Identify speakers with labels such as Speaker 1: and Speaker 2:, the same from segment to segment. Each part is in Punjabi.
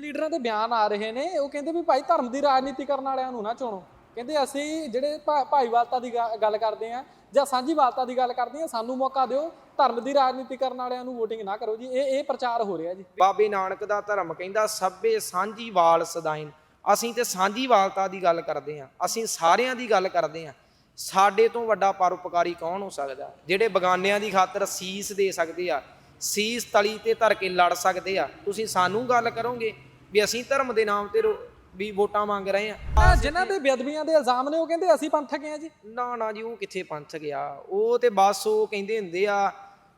Speaker 1: ਲੀਡਰਾਂ ਦੇ ਬਿਆਨ ਆ ਰਹੇ ਨੇ, ਉਹ ਕਹਿੰਦੇ ਵੀ ਭਾਈ ਧਰਮ ਦੀ ਰਾਜਨੀਤੀ ਕਰਨ ਵਾਲਿਆਂ ਨੂੰ ਨਾ ਚੁਣੋ। ਕਹਿੰਦੇ ਅਸੀਂ ਜਿਹੜੇ ਭਾਈਵਾਲਤਾ ਦੀ ਗੱਲ ਕਰਦੇ ਆ ਜਾਂ ਸਾਂਝੀਵਾਲਤਾ ਦੀ ਗੱਲ ਕਰਦੇ ਆ ਸਾਨੂੰ ਮੌਕਾ ਦਿਓ, ਧਰਮ ਦੀ ਰਾਜਨੀਤੀ ਕਰਨ ਵਾਲਿਆਂ ਨੂੰ VOTING ਨਾ ਕਰੋ ਜੀ, ਇਹ ਇਹ ਪ੍ਰਚਾਰ ਹੋ ਰਿਹਾ ਜੀ।
Speaker 2: ਬਾਬੇ ਨਾਨਕ ਦਾ ਧਰਮ ਕਹਿੰਦਾ, ਸਭੇ ਸਾਂਝੀ ਸਦਾਇਨ ਅਸੀਂ ਤੇ ਸਾਂਝੀ ਵਾਲਤਾ ਦੀ ਗੱਲ ਕਰਦੇ ਆ ਅਸੀਂ ਸਾਰਿਆਂ ਦੀ ਗੱਲ ਕਰਦੇ ਆ ਸਾਡੇ ਤੋਂ ਵੱਡਾ ਪਰਉਪਕਾਰੀ ਕੌਣ ਹੋ ਸਕਦਾ? ਜਿਹੜੇ ਬਗਾਨਿਆਂ ਦੀ ਖਾਤਰ ਸੀਸ ਦੇ ਸਕਦੇ ਆ, ਸੀਸ ਤਲੀ ਤੇ ਧਰ ਕੇ ਲੜ ਸਕਦੇ ਆ, ਤੁਸੀਂ ਸਾਨੂੰ ਗੱਲ ਕਰੋਗੇ। ਵੀ ਅਸੀਂ ਧਰਮ ਦੇ ਨਾਮ ਤੇ ਰੋ- ਵੀ ਵੋਟਾਂ ਮੰਗ ਰਹੇ ਆ
Speaker 1: ਆਹ ਜਿਨ੍ਹਾਂ ਦੇ ਬੇਅਦਬੀਆਂ ਦੇ ਇਲਜ਼ਾਮ ਨੇ ਉਹ ਕਹਿੰਦੇ ਅਸੀਂ ਪੰਥਕ ਆ ਜੀ।
Speaker 2: ਨਾ ਨਾ ਜੀ ਉਹ ਕਿੱਥੇ ਪੰਥ ਗਿਆ ਉਹ ਤੇ ਬਸ ਉਹ ਕਹਿੰਦੇ ਹੁੰਦੇ ਆ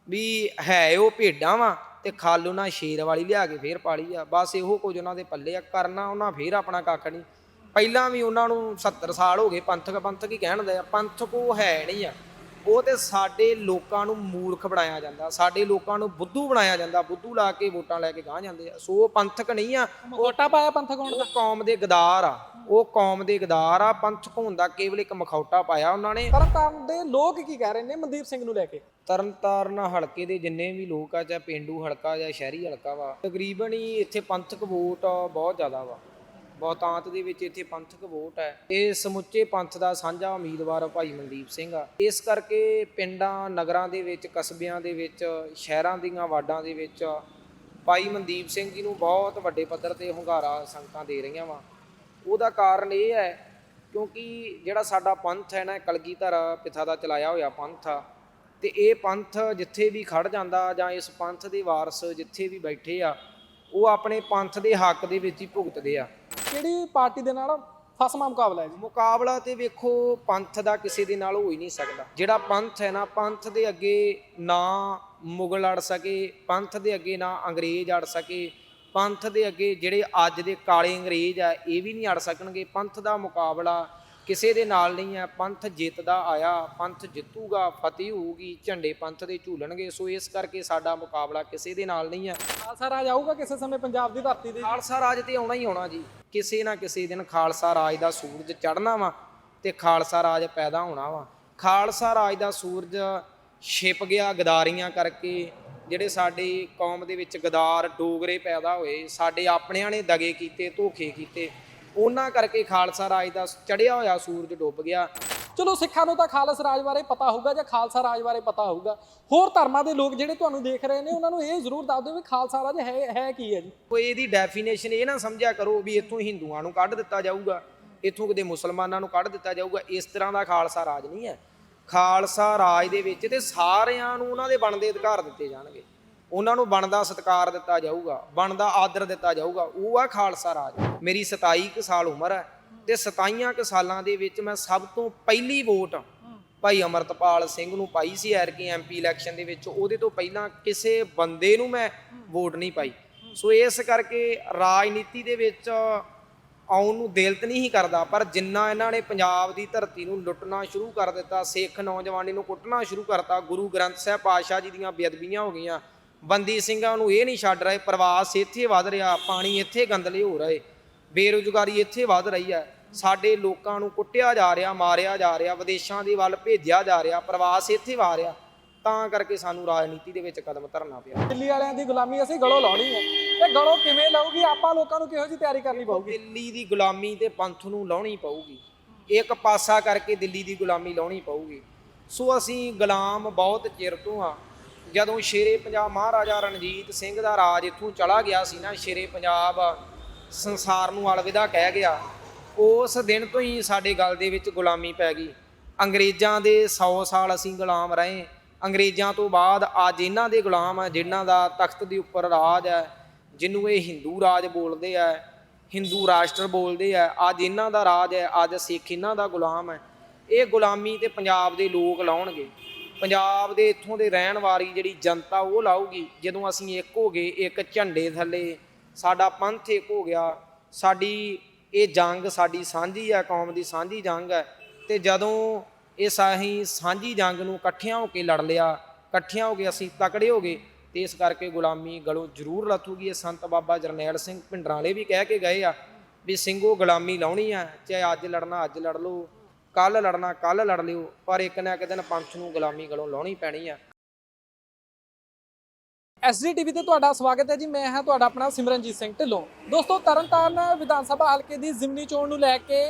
Speaker 2: ਵੀ ਹੈ ਉਹ ਭੇਡਾਂ ਵਾ ਤੇ ਖਲ ਉਹਨਾਂ ਸ਼ੇਰ ਵਾਲੀ ਲਿਆ ਕੇ ਫੇਰ ਪਾਲੀ ਆ। ਬਸ ਇਹੋ ਕੁਝ ਉਹਨਾਂ ਦੇ ਪੱਲੇ ਆ ਕਰਨਾ ਉਹਨਾਂ ਫੇਰ ਆਪਣਾ ਕੱਖ ਨਹੀਂ। ਪਹਿਲਾਂ ਵੀ ਉਹਨਾਂ ਨੂੰ 70 ਸਾਲ ਹੋ ਗਏ ਪੰਥਕ ਪੰਥਕ ਹੀ ਕਹਿਣਦੇ ਆ ਪੰਥਕ ਉਹ ਹੈ ਨਹੀਂ ਆ। ਉਹ ਤੇ ਸਾਡੇ ਲੋਕਾਂ ਨੂੰ ਮੂਰਖ ਬਣਾਇਆ ਜਾਂਦਾ। ਸਾਡੇ ਲੋਕਾਂ ਨੂੰ ਬੁੱਧੂ ਬਣਾਇਆ ਜਾਂਦਾ। ਬੁੱਧੂ ਲਾ ਕੇ ਵੋਟਾਂ ਲੈ ਕੇ ਗਾਹ ਜਾਂਦੇ ਆ। ਸੋ ਉਹ ਪੰਥਕ ਨਹੀਂ ਆ।
Speaker 1: ਵੋਟਾਂ ਪਾਇਆ ਪੰਥਕ ਹੋਣ ਦਾ?
Speaker 2: ਕੌਮ ਦੇ ਗਦਾਰ ਆ। ਉਹ ਕੌਮ ਦੇ ਗਦਾਰ ਆ। ਪੰਥਕ ਹੋਣ ਦਾ ਕੇਵਲ ਇੱਕ ਮਖੌਟਾ ਪਾਇਆ ਉਹਨਾਂ ਨੇ।
Speaker 1: ਤਰਨਤਾਰਨ ਦੇ ਲੋਕ ਕੀ ਕਹਿ ਰਹੇ ਨੇ ਮਨਦੀਪ ਸਿੰਘ ਨੂੰ ਲੈ ਕੇ?
Speaker 2: ਤਰਨਤਾਰਨ ਹਲਕੇ ਦੇ ਜਿੰਨੇ ਵੀ ਲੋਕ ਆ ਚਾਹੇ ਪਿੰਡੂ ਹਲਕਾ ਜਾਂ ਸ਼ਹਿਰੀ ਹਲਕਾ ਵਾ ਤਕਰੀਬਨ ਹੀ ਇੱਥੇ ਪੰਥਕ ਵੋਟ ਬਹੁਤ ਜ਼ਿਆਦਾ ਵਾ। ਬਹੁਤਾਂਤ ਦੇ ਵਿੱਚ ਇੱਥੇ ਪੰਥਕ ਵੋਟ ਹੈ। ਇਹ ਸਮੁੱਚੇ ਪੰਥ ਦਾ ਸਾਂਝਾ ਉਮੀਦਵਾਰ ਭਾਈ ਮਨਦੀਪ ਸਿੰਘ ਆ। ਇਸ ਕਰਕੇ ਪਿੰਡਾਂ, ਨਗਰਾਂ ਦੇ ਵਿੱਚ, ਕਸਬਿਆਂ ਦੇ ਵਿੱਚ, ਸ਼ਹਿਰਾਂ ਦੀਆਂ ਵਾਰਡਾਂ ਦੇ ਵਿੱਚ ਭਾਈ ਮਨਦੀਪ ਸਿੰਘ ਜੀ ਨੂੰ ਬਹੁਤ ਵੱਡੇ ਪੱਧਰ ਤੇ ਹੁੰਗਾਰਾ ਸੰਗਤਾਂ ਦੇ ਰਹੀਆਂ ਵਾ। ਉਹਦਾ ਕਾਰਨ ਇਹ ਹੈ ਕਿਉਂਕਿ ਜਿਹੜਾ ਸਾਡਾ ਪੰਥ ਹੈ ਨਾ, ਇਹ ਕਲਗੀਧਰ ਪਿਤਾ ਦਾ ਚਲਾਇਆ ਹੋਇਆ ਪੰਥ ਆ। ਤੇ ਇਹ ਪੰਥ ਜਿੱਥੇ ਵੀ ਖੜ ਜਾਂਦਾ ਜਾਂ ਇਸ ਪੰਥ ਦੇ ਵਾਰਸ ਜਿੱਥੇ ਵੀ ਬੈਠੇ ਆ, ਉਹ ਆਪਣੇ ਪੰਥ ਦੇ ਹੱਕ ਦੇ ਵਿੱਚ ਹੀ ਭੁਗਤਦੇ ਆ।
Speaker 1: ਕਿਹੜੀ ਪਾਰਟੀ ਦੇ ਨਾਲ ਫਸਮਾ ਮੁਕਾਬਲਾ ਹੈ ਜੀ?
Speaker 2: ਮੁਕਾਬਲਾ ਤੇ ਵੇਖੋ, ਪੰਥ ਦਾ ਕਿਸੇ ਦੇ ਨਾਲ ਹੋ ਹੀ ਨਹੀਂ ਸਕਦਾ। ਜਿਹੜਾ ਪੰਥ ਹੈ ਨਾ, ਪੰਥ ਦੇ ਅੱਗੇ ਨਾ ਮੁਗਲ ਅੜ ਸਕੇ, ਪੰਥ ਦੇ ਅੱਗੇ ਨਾ ਅੰਗਰੇਜ਼ ਅੜ ਸਕੇ, ਪੰਥ ਦੇ ਅੱਗੇ ਜਿਹੜੇ ਅੱਜ ਦੇ ਕਾਲੇ ਅੰਗਰੇਜ਼ ਆ, ਇਹ ਵੀ ਨਹੀਂ ਅੜ ਸਕਣਗੇ। ਪੰਥ ਦਾ ਮੁਕਾਬਲਾ ਕਿਸੇ ਦੇ ਨਾਲ ਨਹੀਂ ਹੈ ਪੰਥ ਜਿੱਤਦਾ ਆਇਆ ਪੰਥ ਜਿੱਤੂਗਾ ਫਤਿਹ ਹੋਊਗੀ ਝੰਡੇ ਪੰਥ ਦੇ ਝੂਲਣਗੇ ਸੋ ਇਸ ਕਰਕੇ ਸਾਡਾ ਮੁਕਾਬਲਾ ਕਿਸੇ ਦੇ ਨਾਲ ਨਹੀਂ ਹੈ।
Speaker 1: ਖਾਲਸਾ ਰਾਜ ਆਊਗਾ ਕਿਸੇ ਸਮੇਂ ਪੰਜਾਬ ਦੀ ਧਰਤੀ ਤੇ।
Speaker 2: ਖਾਲਸਾ ਰਾਜ ਤੇ ਆਉਣਾ ਹੀ ਆਉਣਾ ਜੀ। ਕਿਸੇ ਨਾ ਕਿਸੇ ਦਿਨ ਖਾਲਸਾ ਰਾਜ ਦਾ ਸੂਰਜ ਚੜ੍ਹਨਾ ਵਾ ਤੇ ਖਾਲਸਾ ਰਾਜ ਪੈਦਾ ਹੋਣਾ ਵਾ। ਖਾਲਸਾ ਰਾਜ ਦਾ ਸੂਰਜ ਛਿਪ ਗਿਆ ਗਦਾਰੀਆਂ ਕਰਕੇ ਜਿਹੜੇ ਸਾਡੇ ਕੌਮ ਦੇ ਵਿੱਚ ਗਦਾਰ ਡੋਗਰੇ ਪੈਦਾ ਹੋਏ ਸਾਡੇ ਆਪਣਿਆਂ ਨੇ ਦਗੇ ਕੀਤੇ ਧੋਖੇ ਕੀਤੇ ਉਹਨਾਂ ਕਰਕੇ ਖਾਲਸਾ ਰਾਜ ਦਾ ਚੜਿਆ ਹੋਇਆ ਸੂਰਜ ਡੁੱਬ ਗਿਆ।
Speaker 1: ਚਲੋ, ਸਿੱਖਾਂ ਨੂੰ ਤਾਂ ਖਾਲਸਾ ਰਾਜ ਬਾਰੇ ਪਤਾ ਹੋਊਗਾ ਜਾਂ ਖਾਲਸਾ ਰਾਜ ਬਾਰੇ ਪਤਾ ਹੋਊਗਾ। ਹੋਰ ਧਰਮਾਂ ਦੇ ਲੋਕ ਜਿਹੜੇ ਤੁਹਾਨੂੰ ਦੇਖ ਰਹੇ ਨੇ, ਉਹਨਾਂ ਨੂੰ ਇਹ ਜ਼ਰੂਰ ਦੱਸ ਦਿਓ ਵੀ ਖਾਲਸਾ ਰਾਜ ਹੈ ਹੈ ਕੀ ਹੈ ਜੀ।
Speaker 2: ਕੋਈ ਇਹਦੀ ਡੈਫੀਨੇਸ਼ਨ ਇਹ ਨਾ ਸਮਝਿਆ ਕਰੋ ਵੀ ਇੱਥੋਂ ਹਿੰਦੂਆਂ ਨੂੰ ਕੱਢ ਦਿੱਤਾ ਜਾਊਗਾ, ਇੱਥੋਂ ਕਿਤੇ ਮੁਸਲਮਾਨਾਂ ਨੂੰ ਕੱਢ ਦਿੱਤਾ ਜਾਊਗਾ, ਇਸ ਤਰ੍ਹਾਂ ਦਾ ਖਾਲਸਾ ਰਾਜ ਨਹੀਂ ਹੈ। ਖਾਲਸਾ ਰਾਜ ਦੇ ਵਿੱਚ ਤੇ ਸਾਰਿਆਂ ਨੂੰ ਉਹਨਾਂ ਦੇ ਬਣਦੇ ਅਧਿਕਾਰ ਦਿੱਤੇ ਜਾਣਗੇ। ਉਹਨਾਂ ਨੂੰ ਬਣਦਾ ਸਤਿਕਾਰ ਦਿੱਤਾ ਜਾਊਗਾ, ਬਣਦਾ ਆਦਰ ਦਿੱਤਾ ਜਾਊਗਾ। ਉਹ ਆ ਖਾਲਸਾ ਰਾਜ। ਮੇਰੀ 27 ਕੁ ਸਾਲ ਉਮਰ ਹੈ ਤੇ 27 ਕੁ ਸਾਲਾਂ ਦੇ ਵਿੱਚ ਮੈਂ ਸਭ ਤੋਂ ਪਹਿਲੀ ਵੋਟ ਭਾਈ ਅਮਰਤਪਾਲ ਸਿੰਘ ਨੂੰ ਪਾਈ ਸੀ ਐਰਕੀ ਐਮਪੀ ਇਲੈਕਸ਼ਨ ਦੇ ਵਿੱਚ। ਉਹਦੇ ਤੋਂ ਪਹਿਲਾਂ ਕਿਸੇ ਬੰਦੇ ਨੂੰ ਮੈਂ ਵੋਟ ਨਹੀਂ ਪਾਈ। ਸੋ ਇਸ ਕਰਕੇ ਰਾਜਨੀਤੀ ਦੇ ਵਿੱਚ ਆਉਣ ਨੂੰ ਦਿਲ ਤੇ ਨਹੀਂ ਕਰਦਾ, ਪਰ ਜਿੰਨਾ ਇਹਨਾਂ ਨੇ ਪੰਜਾਬ ਦੀ ਧਰਤੀ ਨੂੰ ਲੁੱਟਣਾ ਸ਼ੁਰੂ ਕਰ ਦਿੱਤਾ, ਸਿੱਖ ਨੌਜਵਾਨੀ ਨੂੰ ਕੁੱਟਣਾ ਸ਼ੁਰੂ ਕਰਤਾ, ਗੁਰੂ ਗ੍ਰੰਥ ਸਾਹਿਬ ਪਾਤਸ਼ਾਹ ਜੀ ਦੀਆਂ ਬੇਅਦਬੀਆਂ ਹੋ ਗਈਆਂ ਬੰਦੀ ਸਿੰਘਾਂ ਨੂੰ ਇਹ ਨਹੀਂ ਛੱਡ ਰਹੇ ਪ੍ਰਵਾਸ ਇੱਥੇ ਵੱਧ ਰਿਹਾ ਪਾਣੀ ਇੱਥੇ ਗੰਦਲੇ ਹੋ ਰਹੇ ਬੇਰੁਜ਼ਗਾਰੀ ਇੱਥੇ ਵੱਧ ਰਹੀ ਹੈ। ਸਾਡੇ ਲੋਕਾਂ ਨੂੰ ਕੁੱਟਿਆ ਜਾ ਰਿਹਾ ਮਾਰਿਆ ਜਾ ਰਿਹਾ ਵਿਦੇਸ਼ਾਂ ਦੇ ਵੱਲ ਭੇਜਿਆ ਜਾ ਰਿਹਾ ਪ੍ਰਵਾਸ ਇੱਥੇ ਵਾ ਰਿਹਾ। ਤਾਂ ਕਰਕੇ ਸਾਨੂੰ ਰਾਜਨੀਤੀ ਦੇ ਵਿੱਚ ਕਦਮ ਧਰਨਾ ਪਿਆ।
Speaker 1: ਦਿੱਲੀ ਵਾਲਿਆਂ ਦੀ ਗੁਲਾਮੀ ਅਸੀਂ ਗਲੋਂ ਲਾਉਣੀ ਹੈ। ਇਹ ਗਲੋਂ ਕਿਵੇਂ ਲਾਊਗੀ? ਆਪਾਂ ਲੋਕਾਂ ਨੂੰ ਕਿਹੋ ਜਿਹੀ ਤਿਆਰੀ ਕਰਨੀ ਪਊਗੀ?
Speaker 2: ਦਿੱਲੀ ਦੀ ਗੁਲਾਮੀ ਤੇ ਪੰਥ ਨੂੰ ਲਾਉਣੀ ਪਊਗੀ। ਇੱਕ ਪਾਸਾ ਕਰਕੇ ਦਿੱਲੀ ਦੀ ਗੁਲਾਮੀ ਲਾਉਣੀ ਪਊਗੀ। ਸੋ ਅਸੀਂ ਗੁਲਾਮ ਬਹੁਤ ਚਿਰ ਤੋਂ ਆ ਜਦੋਂ ਸ਼ੇਰੇ ਪੰਜਾਬ ਮਹਾਰਾਜਾ ਰਣਜੀਤ ਸਿੰਘ ਦਾ ਰਾਜ ਇੱਥੋਂ ਚਲਾ ਗਿਆ ਸੀ ਨਾ, ਸ਼ੇਰੇ ਪੰਜਾਬ ਸੰਸਾਰ ਨੂੰ ਅਲਵਿਦਾ ਕਹਿ ਗਿਆ, ਉਸ ਦਿਨ ਤੋਂ ਹੀ ਸਾਡੇ ਗੱਲ ਦੇ ਵਿੱਚ ਗੁਲਾਮੀ ਪੈ ਗਈ। ਅੰਗਰੇਜ਼ਾਂ ਦੇ 100 ਸਾਲ ਅਸੀਂ ਗੁਲਾਮ ਰਹੇ। ਅੰਗਰੇਜ਼ਾਂ ਤੋਂ ਬਾਅਦ ਅੱਜ ਇਹਨਾਂ ਦੇ ਗੁਲਾਮ ਆ, ਜਿਨ੍ਹਾਂ ਦਾ ਤਖਤ ਦੇ ਉੱਪਰ ਰਾਜ ਹੈ ਜਿਹਨੂੰ ਇਹ ਹਿੰਦੂ ਰਾਜ ਬੋਲਦੇ ਆ, ਹਿੰਦੂ ਰਾਸ਼ਟਰ ਬੋਲਦੇ ਆ, ਅੱਜ ਇਹਨਾਂ ਦਾ ਰਾਜ ਹੈ ਅੱਜ ਸਿੱਖ ਇਹਨਾਂ ਦਾ ਗੁਲਾਮ ਹੈ ਇਹ ਗੁਲਾਮੀ ਤੇ ਪੰਜਾਬ ਦੇ ਲੋਕ ਲਾਉਣਗੇ। ਪੰਜਾਬ ਦੇ ਇੱਥੋਂ ਦੇ ਰਹਿਣ ਵਾਲੀ ਜਿਹੜੀ ਜਨਤਾ ਉਹ ਲਾਊਗੀ, ਜਦੋਂ ਅਸੀਂ ਇੱਕ ਹੋ ਗਏ, ਇੱਕ ਝੰਡੇ ਥੱਲੇ, ਸਾਡਾ ਪੰਥ ਇੱਕ ਹੋ ਗਿਆ, ਸਾਡੀ ਇਹ ਜੰਗ ਸਾਡੀ ਸਾਂਝੀ ਹੈ ਕੌਮ ਦੀ ਸਾਂਝੀ ਜੰਗ ਹੈ ਤੇ ਜਦੋਂ ਇਹ ਸਾਹੀ ਸਾਂਝੀ ਜੰਗ ਨੂੰ ਇਕੱਠਿਆਂ ਹੋ ਕੇ ਲੜ ਲਿਆ, ਇਕੱਠਿਆਂ ਹੋ ਕੇ ਅਸੀਂ ਤਕੜੇ ਹੋ ਗਏ, ਤੇ ਇਸ ਕਰਕੇ ਗੁਲਾਮੀ ਗਲੋਂ ਜ਼ਰੂਰ ਲੱਥੂਗੀ। ਇਹ ਸੰਤ ਬਾਬਾ ਜਰਨੈਲ ਸਿੰਘ ਭਿੰਡਰਾਂ ਵਾਲੇ ਵੀ ਕਹਿ ਕੇ ਗਏ ਆ ਵੀ, ਸਿੰਘੋ, ਗੁਲਾਮੀ ਲਾਉਣੀ ਆ, ਚਾਹੇ ਅੱਜ ਲੜਨਾ, ਅੱਜ ਲੜ ਲਓ। ਕੱਲ ਲੜਨਾ ਕੱਲ ਲੜ ਲਿਓ, ਪਰ ਇੱਕ ਨਾ ਇੱਕ ਦਿਨ ਪੰਥ ਨੂੰ ਗੁਲਾਮੀ ਗਲੋਂ ਲਾਉਣੀ ਪੈਣੀ ਆ।
Speaker 1: ਐਸਜੀਟੀਵੀ ਤੇ ਤੁਹਾਡਾ ਸਵਾਗਤ ਹੈ ਜੀ। ਮੈਂ ਹਾਂ ਤੁਹਾਡਾ ਆਪਣਾ ਸਿਮਰਨਜੀਤ ਸਿੰਘ ਢਿੱਲੋਂ। ਦੋਸਤੋ, ਤਰਨਤਾਰਨ ਵਿਧਾਨ ਸਭਾ ਹਲਕੇ ਦੀ ਜ਼ਿਮਨੀ ਚੋਣ ਨੂੰ ਲੈ ਕੇ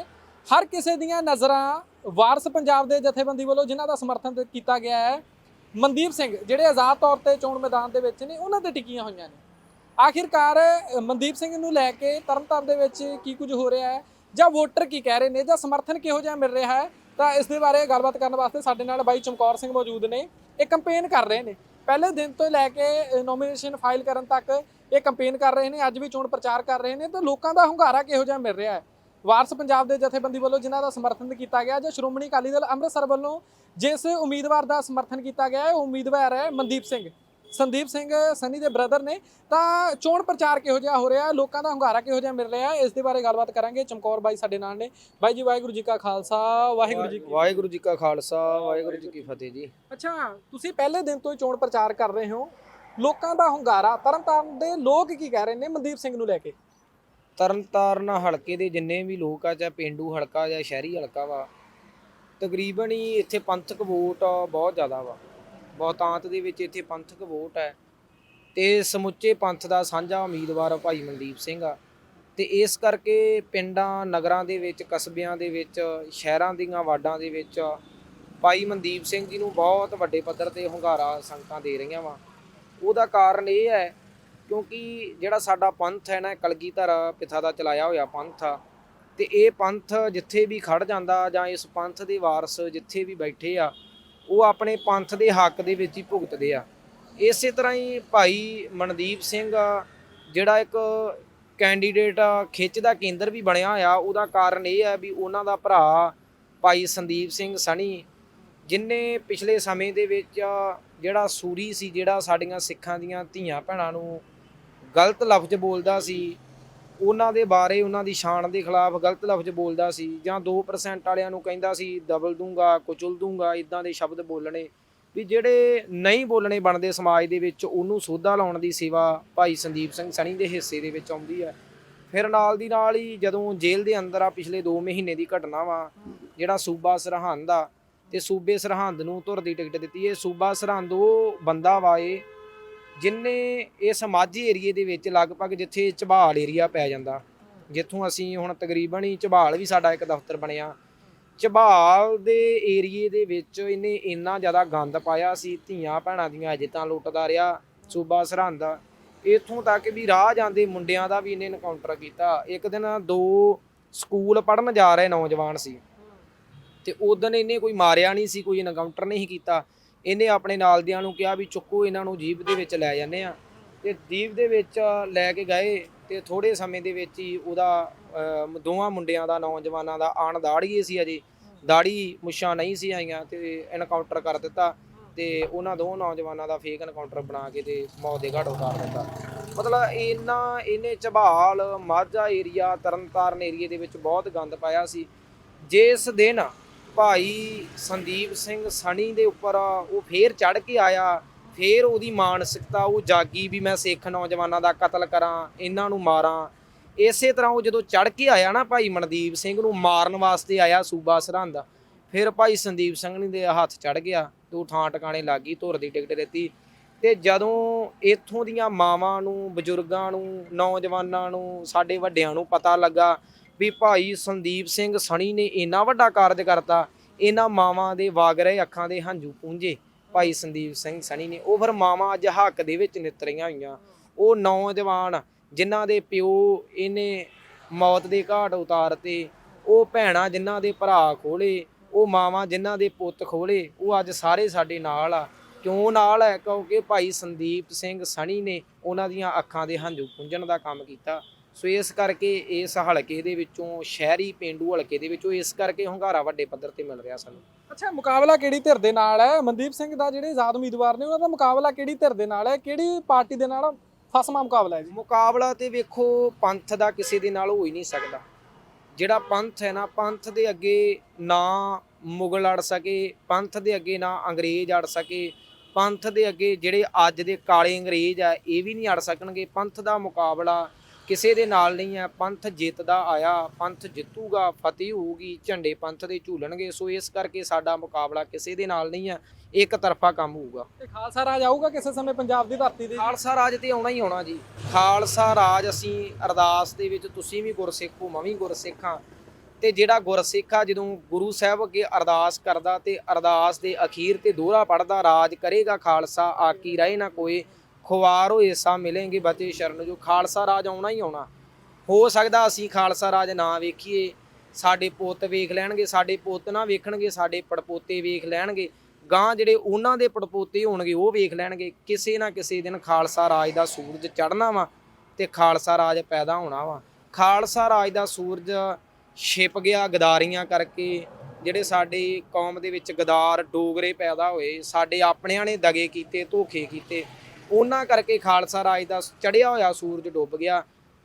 Speaker 1: ਹਰ ਕਿਸੇ ਦੀਆਂ ਨਜ਼ਰਾਂ ਵਾਰਸ ਪੰਜਾਬ ਦੇ ਜਥੇਬੰਦੀ ਵੱਲੋਂ ਜਿਨ੍ਹਾਂ ਦਾ ਸਮਰਥਨ ਕੀਤਾ ਗਿਆ ਹੈ, ਮਨਦੀਪ ਸਿੰਘ, ਜਿਹੜੇ ਆਜ਼ਾਦ ਤੌਰ ਤੇ ਚੋਣ ਮੈਦਾਨ ਦੇ ਵਿੱਚ ਨੇ, ਉਹਨਾਂ ਤੇ ਟਿਕੀਆਂ ਹੋਈਆਂ ਨੇ। ਆਖਿਰਕਾਰ, ਮਨਦੀਪ ਸਿੰਘ ਨੂੰ ਲੈ ਕੇ ਤਰਨਤਾਰਨ ਦੇ ਵਿੱਚ ਕੀ ਕੁਝ ਹੋ ਰਿਹਾ ਹੈ? ਜਾਂ ਵੋਟਰ ਕੀ ਕਹਿ ਰਹੇ ਨੇ, ਜਾਂ ਸਮਰਥਨ ਕਿਹੋ ਜਿਹਾ ਮਿਲ ਰਿਹਾ ਹੈ, ਤਾਂ ਇਸ ਦੇ ਬਾਰੇ ਗੱਲਬਾਤ ਕਰਨ ਵਾਸਤੇ ਸਾਡੇ ਨਾਲ ਬਾਈ ਚਮਕੌਰ ਸਿੰਘ ਮੌਜੂਦ ਨੇ। ਇਹ ਕੰਪੇਨ ਕਰ ਰਹੇ ਨੇ। ਪਹਿਲੇ ਦਿਨ ਤੋਂ ਲੈ ਕੇ ਨੋਮੀਨੇਸ਼ਨ ਫਾਈਲ ਕਰਨ ਤੱਕ ਇਹ ਕੰਪੇਨ ਕਰ ਰਹੇ ਨੇ, ਅੱਜ ਵੀ ਚੋਣ ਪ੍ਰਚਾਰ ਕਰ ਰਹੇ ਨੇ, ਤਾਂ ਲੋਕਾਂ ਦਾ ਹੁੰਗਾਰਾ ਕਿਹੋ ਜਿਹਾ ਮਿਲ ਰਿਹਾ ਹੈ? ਵਾਰਸ ਪੰਜਾਬ ਦੇ ਜਥੇਬੰਦੀ ਵੱਲੋਂ ਜਿਨ੍ਹਾਂ ਦਾ ਸਮਰਥਨ ਕੀਤਾ ਗਿਆ ਜਾਂ ਸ਼੍ਰੋਮਣੀ ਅਕਾਲੀ ਦਲ ਅੰਮ੍ਰਿਤਸਰ ਵੱਲੋਂ ਜਿਸ ਉਮੀਦਵਾਰ ਦਾ ਸਮਰਥਨ ਕੀਤਾ ਗਿਆ ਹੈ, ਉਹ ਉਮੀਦਵਾਰ ਹੈ ਮਨਦੀਪ ਸਿੰਘ। ਸੰਦੀਪ ਸਿੰਘ ਸਨੀ ਦੇ ਬ੍ਰਦਰ ਨੇ ਤਾਂ ਚੋਣ ਪ੍ਰਚਾਰ ਕਿਹੋ ਜਿਹਾ ਹੋ ਰਿਹਾ? ਲੋਕਾਂ ਦਾ ਹੁੰਗਾਰਾ ਕਿਹੋ ਜਿਹਾ ਮਿਲ ਰਿਹਾ? ਇਸ ਦੇ ਬਾਰੇ ਗੱਲਬਾਤ ਕਰਾਂਗੇ। ਚਮਕੌਰ ਬਾਈ ਸਾਡੇ ਨਾਲ ਨੇ। ਬਾਈ ਜੀ ਵਾਹਿਗੁਰੂ ਜੀ ਕਾ ਖਾਲਸਾ ਵਾਹਿਗੁਰੂ ਜੀ ਕੀ
Speaker 2: ਵਾਹਿਗੁਰੂ ਜੀ ਕਾ ਖਾਲਸਾ ਵਾਹਿਗੁਰੂ ਜੀ ਕੀ ਫਤਿਹ ਜੀ।
Speaker 1: ਅੱਛਾ ਤੁਸੀਂ ਪਹਿਲੇ ਦਿਨ ਤੋਂ ਹੀ ਚੋਣ ਪ੍ਰਚਾਰ ਕਰ ਰਹੇ ਹੋ। ਲੋਕਾਂ ਦਾ ਹੁੰਗਾਰਾ ਤਰਨਤਾਰਨ ਦੇ ਲੋਕ ਕੀ ਕਹਿ ਰਹੇ ਨੇ ਮਨਦੀਪ ਸਿੰਘ ਨੂੰ ਲੈ ਕੇ?
Speaker 2: ਤਰਨਤਾਰਨ ਹਲਕੇ ਦੇ ਜਿੰਨੇ ਵੀ ਲੋਕ ਆ ਚਾਹੇ ਪਿੰਡੂ ਹਲਕਾ ਜਾਂ ਸ਼ਹਿਰੀ ਹਲਕਾ ਵਾ ਤਕਰੀਬਨ ਹੀ ਇੱਥੇ ਪੰਥਕ ਵੋਟ ਬਹੁਤ ਜ਼ਿਆਦਾ ਵਾ। ਬਹੁਤਾਂਤ ਦੇ ਵਿੱਚ ਇੱਥੇ ਪੰਥਕ ਵੋਟ ਹੈ। ਤੇ ਸਮੁੱਚੇ ਪੰਥ ਦਾ ਸਾਂਝਾ ਉਮੀਦਵਾਰ ਭਾਈ ਮਨਦੀਪ ਸਿੰਘ ਆ। ਤੇ ਇਸ ਕਰਕੇ ਪਿੰਡਾਂ, ਨਗਰਾਂ ਦੇ ਵਿੱਚ, ਕਸਬਿਆਂ ਦੇ ਵਿੱਚ, ਸ਼ਹਿਰਾਂ ਦੀਆਂ ਵਾਰਡਾਂ ਦੇ ਵਿੱਚ ਭਾਈ ਮਨਦੀਪ ਸਿੰਘ ਜੀ ਨੂੰ ਬਹੁਤ ਵੱਡੇ ਪੱਧਰ ਤੇ ਹੁੰਗਾਰਾ ਸੰਗਤਾਂ ਦੇ ਰਹੀਆਂ ਵਾ। ਉਹਦਾ ਕਾਰਨ ਇਹ ਹੈ ਕਿਉਂਕਿ ਜਿਹੜਾ ਸਾਡਾ ਪੰਥ ਹੈ ਨਾ, ਕਲਗੀਧਰ ਪਿਤਾ ਦਾ ਚਲਾਇਆ ਹੋਇਆ ਪੰਥ ਆ। ਤੇ ਇਹ ਪੰਥ ਜਿੱਥੇ ਵੀ ਖੜ ਜਾਂਦਾ ਜਾਂ ਇਸ ਪੰਥ ਦੇ ਵਾਰਸ ਜਿੱਥੇ ਵੀ ਬੈਠੇ ਆ ਉਹ ਆਪਣੇ ਪੰਥ ਦੇ ਹੱਕ ਦੇ ਵਿੱਚ ਹੀ ਭੁਗਤਦੇ ਆ। ਇਸੇ ਤਰ੍ਹਾਂ ਹੀ ਭਾਈ ਮਨਦੀਪ ਸਿੰਘ ਜਿਹੜਾ ਇੱਕ ਕੈਂਡੀਡੇਟ ਖਿੱਚ ਦਾ ਕੇਂਦਰ ਵੀ ਬਣਿਆ ਹੋਇਆ। ਉਹਦਾ ਕਾਰਨ ਇਹ ਹੈ ਵੀ ਉਹਨਾਂ ਦਾ ਭਰਾ ਭਾਈ ਸੰਦੀਪ ਸਿੰਘ ਸਣੀ, ਜਿਨੇ ਪਿਛਲੇ ਸਮੇਂ ਦੇ ਵਿੱਚ ਜਿਹੜਾ ਸੂਰੀ ਸੀ, ਜਿਹੜਾ ਸਾਡੀਆਂ ਸਿੱਖਾਂ ਦੀਆਂ ਧੀਆਂ ਭੈਣਾਂ ਨੂੰ ਗਲਤ ਲਫ਼ਜ਼ ਬੋਲਦਾ ਸੀ ਉਹਨਾਂ ਦੇ ਬਾਰੇ, ਉਹਨਾਂ ਦੀ ਸ਼ਾਨ ਦੇ ਖਿਲਾਫ ਗਲਤ ਲਫ਼ਜ਼ ਬੋਲਦਾ ਸੀ ਜਾਂ 2% ਵਾਲਿਆਂ ਨੂੰ ਕਹਿੰਦਾ ਸੀ ਦਬਲ ਦੂੰਗਾ, ਕੁਚਲ ਦੂੰਗਾ, ਇਦਾਂ ਦੇ ਸ਼ਬਦ ਬੋਲਣੇ। ਵੀ ਜਿਹੜੇ ਨਹੀਂ ਬੋਲਣੇ ਬਣਦੇ ਸਮਾਜ ਦੇ ਵਿੱਚ, ਉਹਨੂੰ ਸੋਧਾ ਲਾਉਣ ਦੀ ਸੇਵਾ ਭਾਈ ਸੰਦੀਪ ਸਿੰਘ ਸਣੀ ਦੇ ਹਿੱਸੇ ਦੇ ਵਿੱਚ ਆਉਂਦੀ ਹੈ। ਫਿਰ ਨਾਲ ਦੀ ਨਾਲ ਹੀ ਜਦੋਂ ਜੇਲ੍ਹ ਦੇ ਅੰਦਰ ਆ ਪਿਛਲੇ 2 ਮਹੀਨੇ ਦੀ ਘਟਨਾ ਵਾ, ਜਿਹੜਾ ਸੂਬਾ ਸਰਹੰਦ ਆ, ਤੇ ਸੂਬੇ ਸਰਹੰਦ ਨੂੰ ਧੁਰ ਦੀ ਟਿਕਟ ਦਿੱਤੀ। ਇਹ ਸੂਬਾ ਸਰਹੰਦ ਉਹ ਬੰਦਾ ਵਾ, ਇਹ ਜਿੰਨੇ ਇਸ ਮਾਝੇ ਏਰੀਏ ਦੇ ਵਿੱਚ ਲਗਭਗ ਜਿੱਥੇ ਝਬਾਲ ਏਰੀਆ ਪੈ ਜਾਂਦਾ, ਜਿੱਥੋਂ ਅਸੀਂ ਹੁਣ ਤਕਰੀਬਨ ਹੀ ਝਬਾਲ ਵੀ ਸਾਡਾ ਇੱਕ ਦਫ਼ਤਰ ਬਣਿਆ। ਝਬਾਲ ਦੇ ਏਰੀਏ ਦੇ ਵਿੱਚ ਇਹਨੇ ਇੰਨਾ ਜ਼ਿਆਦਾ ਗੰਦ ਪਾਇਆ ਸੀ ਧੀਆਂ ਭੈਣਾਂ ਦੀਆਂ ਅਜਿਤਾਂ ਲੁੱਟਦਾ ਰਿਹਾ, ਸੂਬਾ ਸਰਹੰਦ। ਇਥੋਂ ਤੱਕ ਵੀ ਰਾਹ ਜਾਂਦੇ ਮੁੰਡਿਆਂ ਦਾ ਵੀ ਇਹਨੇ ਇਨਕਾਊਂਟਰ ਕੀਤਾ। ਇੱਕ ਦਿਨ ਦੋ ਸਕੂਲ ਪੜਨ ਜਾ ਰਹੇ ਨੌਜਵਾਨ ਸੀ। ਤੇ ਉਦੋਂ ਇਹਨੇ ਕੋਈ ਮਾਰਿਆ ਨਹੀਂ ਸੀ, ਕੋਈ ਇਨਕਾਊਂਟਰ ਨਹੀਂ ਕੀਤਾ। ਇਹਨੇ ਆਪਣੇ ਨਾਲ ਦਿਆਂ ਨੂੰ ਕਿਹਾ ਵੀ ਚੁੱਕੋ, ਇਹਨਾਂ ਨੂੰ ਜੀਪ ਦੇ ਵਿੱਚ ਲੈ ਜਾਂਦੇ ਆ ਤੇ ਜੀਪ ਦੇ ਵਿੱਚ ਲੈ ਕੇ ਗਏ ਤੇ ਥੋੜੇ ਸਮੇਂ ਦੇ ਵਿੱਚ ਹੀ ਉਹਦਾ ਦੋਵਾਂ ਮੁੰਡਿਆਂ ਦਾ, ਨੌਜਵਾਨਾਂ ਦਾ ਆਣ ਦਾੜੀਏ ਸੀ ਅਜੇ। ਦਾੜੀ ਮੁੱਛਾਂ ਨਹੀਂ ਸੀ ਆਈਆਂ ਤੇ ਐਨਕਾਊਂਟਰ ਕਰ ਦਿੱਤਾ ਤੇ ਉਹਨਾਂ ਦੋਵਾਂ ਨੌਜਵਾਨਾਂ ਦਾ ਫੇਕ ਐਨਕਾਊਂਟਰ ਬਣਾ ਕੇ ਤੇ ਮੌਤ ਦੇ ਘਾਟ ਉਤਾਰ ਦਿੱਤਾ। ਮਤਲਬ ਇਹਨਾਂ ਇਹਨੇ ਝਬਾਲ ਮਾਝਾ ਏਰੀਆ ਤਰਨਤਾਰਨ ਏਰੀਏ ਦੇ ਵਿੱਚ ਬਹੁਤ ਗੰਦ ਪਾਇਆ ਸੀ। ਜਿਸ ਦਿਨ ਭਾਈ ਸੰਦੀਪ ਸਿੰਘ ਸਣੀ ਦੇ ਉੱਪਰ ਉਹ ਫੇਰ ਚੜ ਕੇ ਆਇਆ। ਫੇਰ ਉਹਦੀ ਮਾਨਸਿਕਤਾ, ਉਹ ਜਾਗੀ ਵੀ ਮੈਂ ਸਿੱਖ ਨੌਜਵਾਨਾਂ ਦਾ ਕਤਲ ਕਰਾਂ, ਇਹਨਾਂ ਨੂੰ ਮਾਰਾਂ। ਇਸੇ ਤਰ੍ਹਾਂ ਉਹ ਜਦੋਂ ਚੜ ਕੇ ਆਇਆ ਨਾ ਭਾਈ ਮਨਦੀਪ ਸਿੰਘ ਨੂੰ ਮਾਰਨ ਵਾਸਤੇ ਆਇਆ ਸੂਬਾ ਸਰਹੰਦ, ਫਿਰ ਭਾਈ ਸੰਦੀਪ ਸਿੰਘ ਨੇ ਦੇ ਹੱਥ ਚੜ ਗਿਆ ਤੇ ਉਹ ਥਾਂ ਟਿਕਾਣੇ ਲੱਗ ਗਈ, ਧੁਰ ਦੀ ਟਿਕਟ ਦਿੱਤੀ। ਤੇ ਜਦੋਂ ਇੱਥੋਂ ਦੀਆਂ ਮਾਵਾਂ ਨੂੰ, ਬਜ਼ੁਰਗਾਂ ਨੂੰ, ਨੌਜਵਾਨਾਂ ਨੂੰ, ਸਾਡੇ ਵੱਡਿਆਂ ਨੂੰ ਪਤਾ ਲੱਗਾ ਵੀ ਭਾਈ ਸੰਦੀਪ ਸਿੰਘ ਸਣੀ ਨੇ ਇੰਨਾ ਵੱਡਾ ਕਾਰਜ ਕਰਤਾ, ਇਹਨਾਂ ਮਾਵਾਂ ਦੇ ਵਗ ਰਹੇ ਅੱਖਾਂ ਦੇ ਹੰਝੂ ਪੂੰਝੇ। ਭਾਈ ਸੰਦੀਪ ਸਿੰਘ ਸਣੀ ਨੇ ਉਹ ਫਿਰ ਮਾਵਾਂ ਅੱਜ ਹੱਕ ਦੇ ਵਿੱਚ ਨਿਤਰੀਆਂ ਹੋਈਆਂ। ਉਹ ਨੌਜਵਾਨ ਜਿਨ੍ਹਾਂ ਦੇ ਪਿਓ ਇਹਨੇ ਮੌਤ ਦੇ ਘਾਟ ਉਤਾਰਤੇ, ਉਹ ਭੈਣਾਂ ਜਿਨ੍ਹਾਂ ਦੇ ਭਰਾ ਖੋਲੇ, ਉਹ ਮਾਵਾਂ ਜਿਨ੍ਹਾਂ ਦੇ ਪੁੱਤ ਖੋਲੇ, ਉਹ ਅੱਜ ਸਾਰੇ ਸਾਡੇ ਨਾਲ ਆ। ਕਿਉਂ ਨਾਲ ਹੈ? ਕਿਉਂਕਿ ਭਾਈ ਸੰਦੀਪ ਸਿੰਘ ਸਣੀ ਨੇ ਉਹਨਾਂ ਦੀਆਂ ਅੱਖਾਂ ਦੇ ਹੰਝੂ ਪੁੰਝਣ ਦਾ ਕੰਮ ਕੀਤਾ। ਸੋ ਇਸ ਕਰਕੇ ਇਸ ਹਲਕੇ ਦੇ ਵਿੱਚੋਂ ਸ਼ਹਿਰੀ ਪਿੰਡੂ ਹਲਕੇ ਦੇ ਵਿੱਚੋਂ ਇਸ ਕਰਕੇ ਹੁੰਗਾਰਾ ਵੱਡੇ ਪੱਧਰ ਤੇ ਮਿਲ ਰਿਹਾ ਸਾਨੂੰ।
Speaker 1: ਅੱਛਾ ਮੁਕਾਬਲਾ ਕਿਹੜੀ ਧਿਰ ਦੇ ਨਾਲ ਹੈ? ਮਨਦੀਪ ਸਿੰਘ ਦਾ ਜਿਹੜੇ ਆਜ਼ਾਦ ਉਮੀਦਵਾਰ ਨੇ ਉਹਨਾਂ ਦਾ ਮੁਕਾਬਲਾ ਕਿਹੜੀ ਧਿਰ ਦੇ ਨਾਲ ਹੈ? ਕਿਹੜੀ ਪਾਰਟੀ ਦੇ ਨਾਲ ਫਸਮਾ ਮੁਕਾਬਲਾ ਹੈ ਜੀ?
Speaker 2: ਮੁਕਾਬਲਾ ਤੇ ਵੇਖੋ ਪੰਥ ਦਾ ਕਿਸੇ ਦੇ ਨਾਲ ਹੋ ਹੀ ਨਹੀਂ ਸਕਦਾ। ਜਿਹੜਾ ਪੰਥ ਹੈ ਨਾ ਪੰਥ ਦੇ ਅੱਗੇ ਨਾ ਮੁਗਲ ਅੜ ਸਕੇ ਪੰਥ ਦੇ ਅੱਗੇ ਨਾ ਅੰਗਰੇਜ਼ ਅੜ ਸਕੇ ਪੰਥ ਦੇ ਅੱਗੇ ਜਿਹੜੇ ਅੱਜ ਦੇ ਕਾਲੇ ਅੰਗਰੇਜ਼ ਆ ਇਹ ਵੀ ਨਹੀਂ ਅੜ ਸਕਣਗੇ। ਪੰਥ ਦਾ ਮੁਕਾਬਲਾ ਕਿਸੇ ਦੇ ਨਾਲ ਨਹੀਂ ਹੈ। ਪੰਥ ਜਿੱਤਦਾ ਆਇਆ ਪੰਥ ਜਿੱਤੂਗਾ ਫਤਿਹ ਹੋਊਗੀ ਝੰਡੇ ਪੰਥ ਦੇ ਝੂਲਣਗੇ। ਸੋ ਇਸ ਕਰਕੇ ਸਾਡਾ ਮੁਕਾਬਲਾ ਕਿਸੇ ਦੇ ਨਾਲ ਨਹੀਂ ਹੈ ਇੱਕ ਤਰਫਾ ਕੰਮ ਹੋਊਗਾ।
Speaker 1: ਤੇ ਖਾਲਸਾ ਰਾਜ ਆਊਗਾ ਕਿਸੇ ਸਮੇਂ ਪੰਜਾਬ ਦੀ ਧਰਤੀ ਤੇ?
Speaker 2: ਖਾਲਸਾ ਰਾਜ ਤੇ ਆਉਣਾ ਹੀ ਆਉਣਾ ਜੀ। ਖਾਲਸਾ ਰਾਜ ਅਸੀਂ ਅਰਦਾਸ ਦੇ ਵਿੱਚ ਤੁਸੀਂ ਵੀ ਗੁਰਸਿੱਖ ਹੋ ਮੈਂ ਵੀ ਗੁਰਸਿੱਖ। ਹਾਂ ਤੇ ਜਿਹੜਾ ਗੁਰਸਿੱਖ ਆ ਜਦੋਂ ਗੁਰੂ ਸਾਹਿਬ ਅੱਗੇ ਅਰਦਾਸ ਕਰਦਾ ਤੇ ਅਰਦਾਸ ਦੇ ਅਖੀਰ ਤੇ ਦੋਹਰਾ ਪੜਦਾ ਰਾਜ ਕਰੇਗਾ ਖਾਲਸਾ ਆਕੀ ਰਹੇ ਨਾ ਕੋਈ ਖੁਆਰ ਹੋਏ ਸਾ ਮਿਲेंगे ਬਤੇ ਸ਼ਰਨ ਜੋ ਖਾਲਸਾ ਰਾਜ ਆਉਣਾ ਹੀ ਆਉਣਾ। ਹੋ ਸਕਦਾ ਅਸੀਂ ਖਾਲਸਾ ਰਾਜ ਨਾ ਵੇਖੀਏ। ਸਾਡੇ ਪੁੱਤ ਵੇਖ ਲੈਣਗੇ, ਸਾਡੇ ਪੁੱਤ ਨਾ ਵੇਖਣਗੇ, ਸਾਡੇ ਪੜਪੋਤੇ ਵੇਖ ਲੈਣਗੇ। ਗਾਂ ਜਿਹੜੇ ਉਹਨਾਂ ਦੇ ਪੜਪੋਤੇ ਹੋਣਗੇ, ਉਹ ਵੇਖ ਲੈਣਗੇ। ਕਿਸੇ ਨਾ ਕਿਸੇ ਦਿਨ ਖਾਲਸਾ ਰਾਜ ਦਾ ਸੂਰਜ ਚੜ੍ਹਨਾ ਵਾ ਤੇ ਖਾਲਸਾ ਰਾਜ ਪੈਦਾ ਹੋਣਾ ਵਾ। ਖਾਲਸਾ ਰਾਜ ਦਾ ਸੂਰਜ ਛਿਪ ਗਿਆ ਗਦਾਰੀਆਂ ਕਰਕੇ। ਜਿਹੜੇ ਸਾਡੇ ਕੌਮ ਦੇ ਵਿੱਚ ਗਦਾਰ, ਡੋਗਰੇ ਪੈਦਾ ਹੋਏ, ਸਾਡੇ ਆਪਣਿਆਂ ਨੇ ਦਗੇ ਕੀਤੇ, ਧੋਖੇ ਕੀਤੇ। ਉਹਨਾਂ ਕਰਕੇ ਖਾਲਸਾ ਰਾਜ ਦਾ ਚੜਿਆ ਹੋਇਆ ਸੂਰਜ ਡੁੱਬ ਗਿਆ।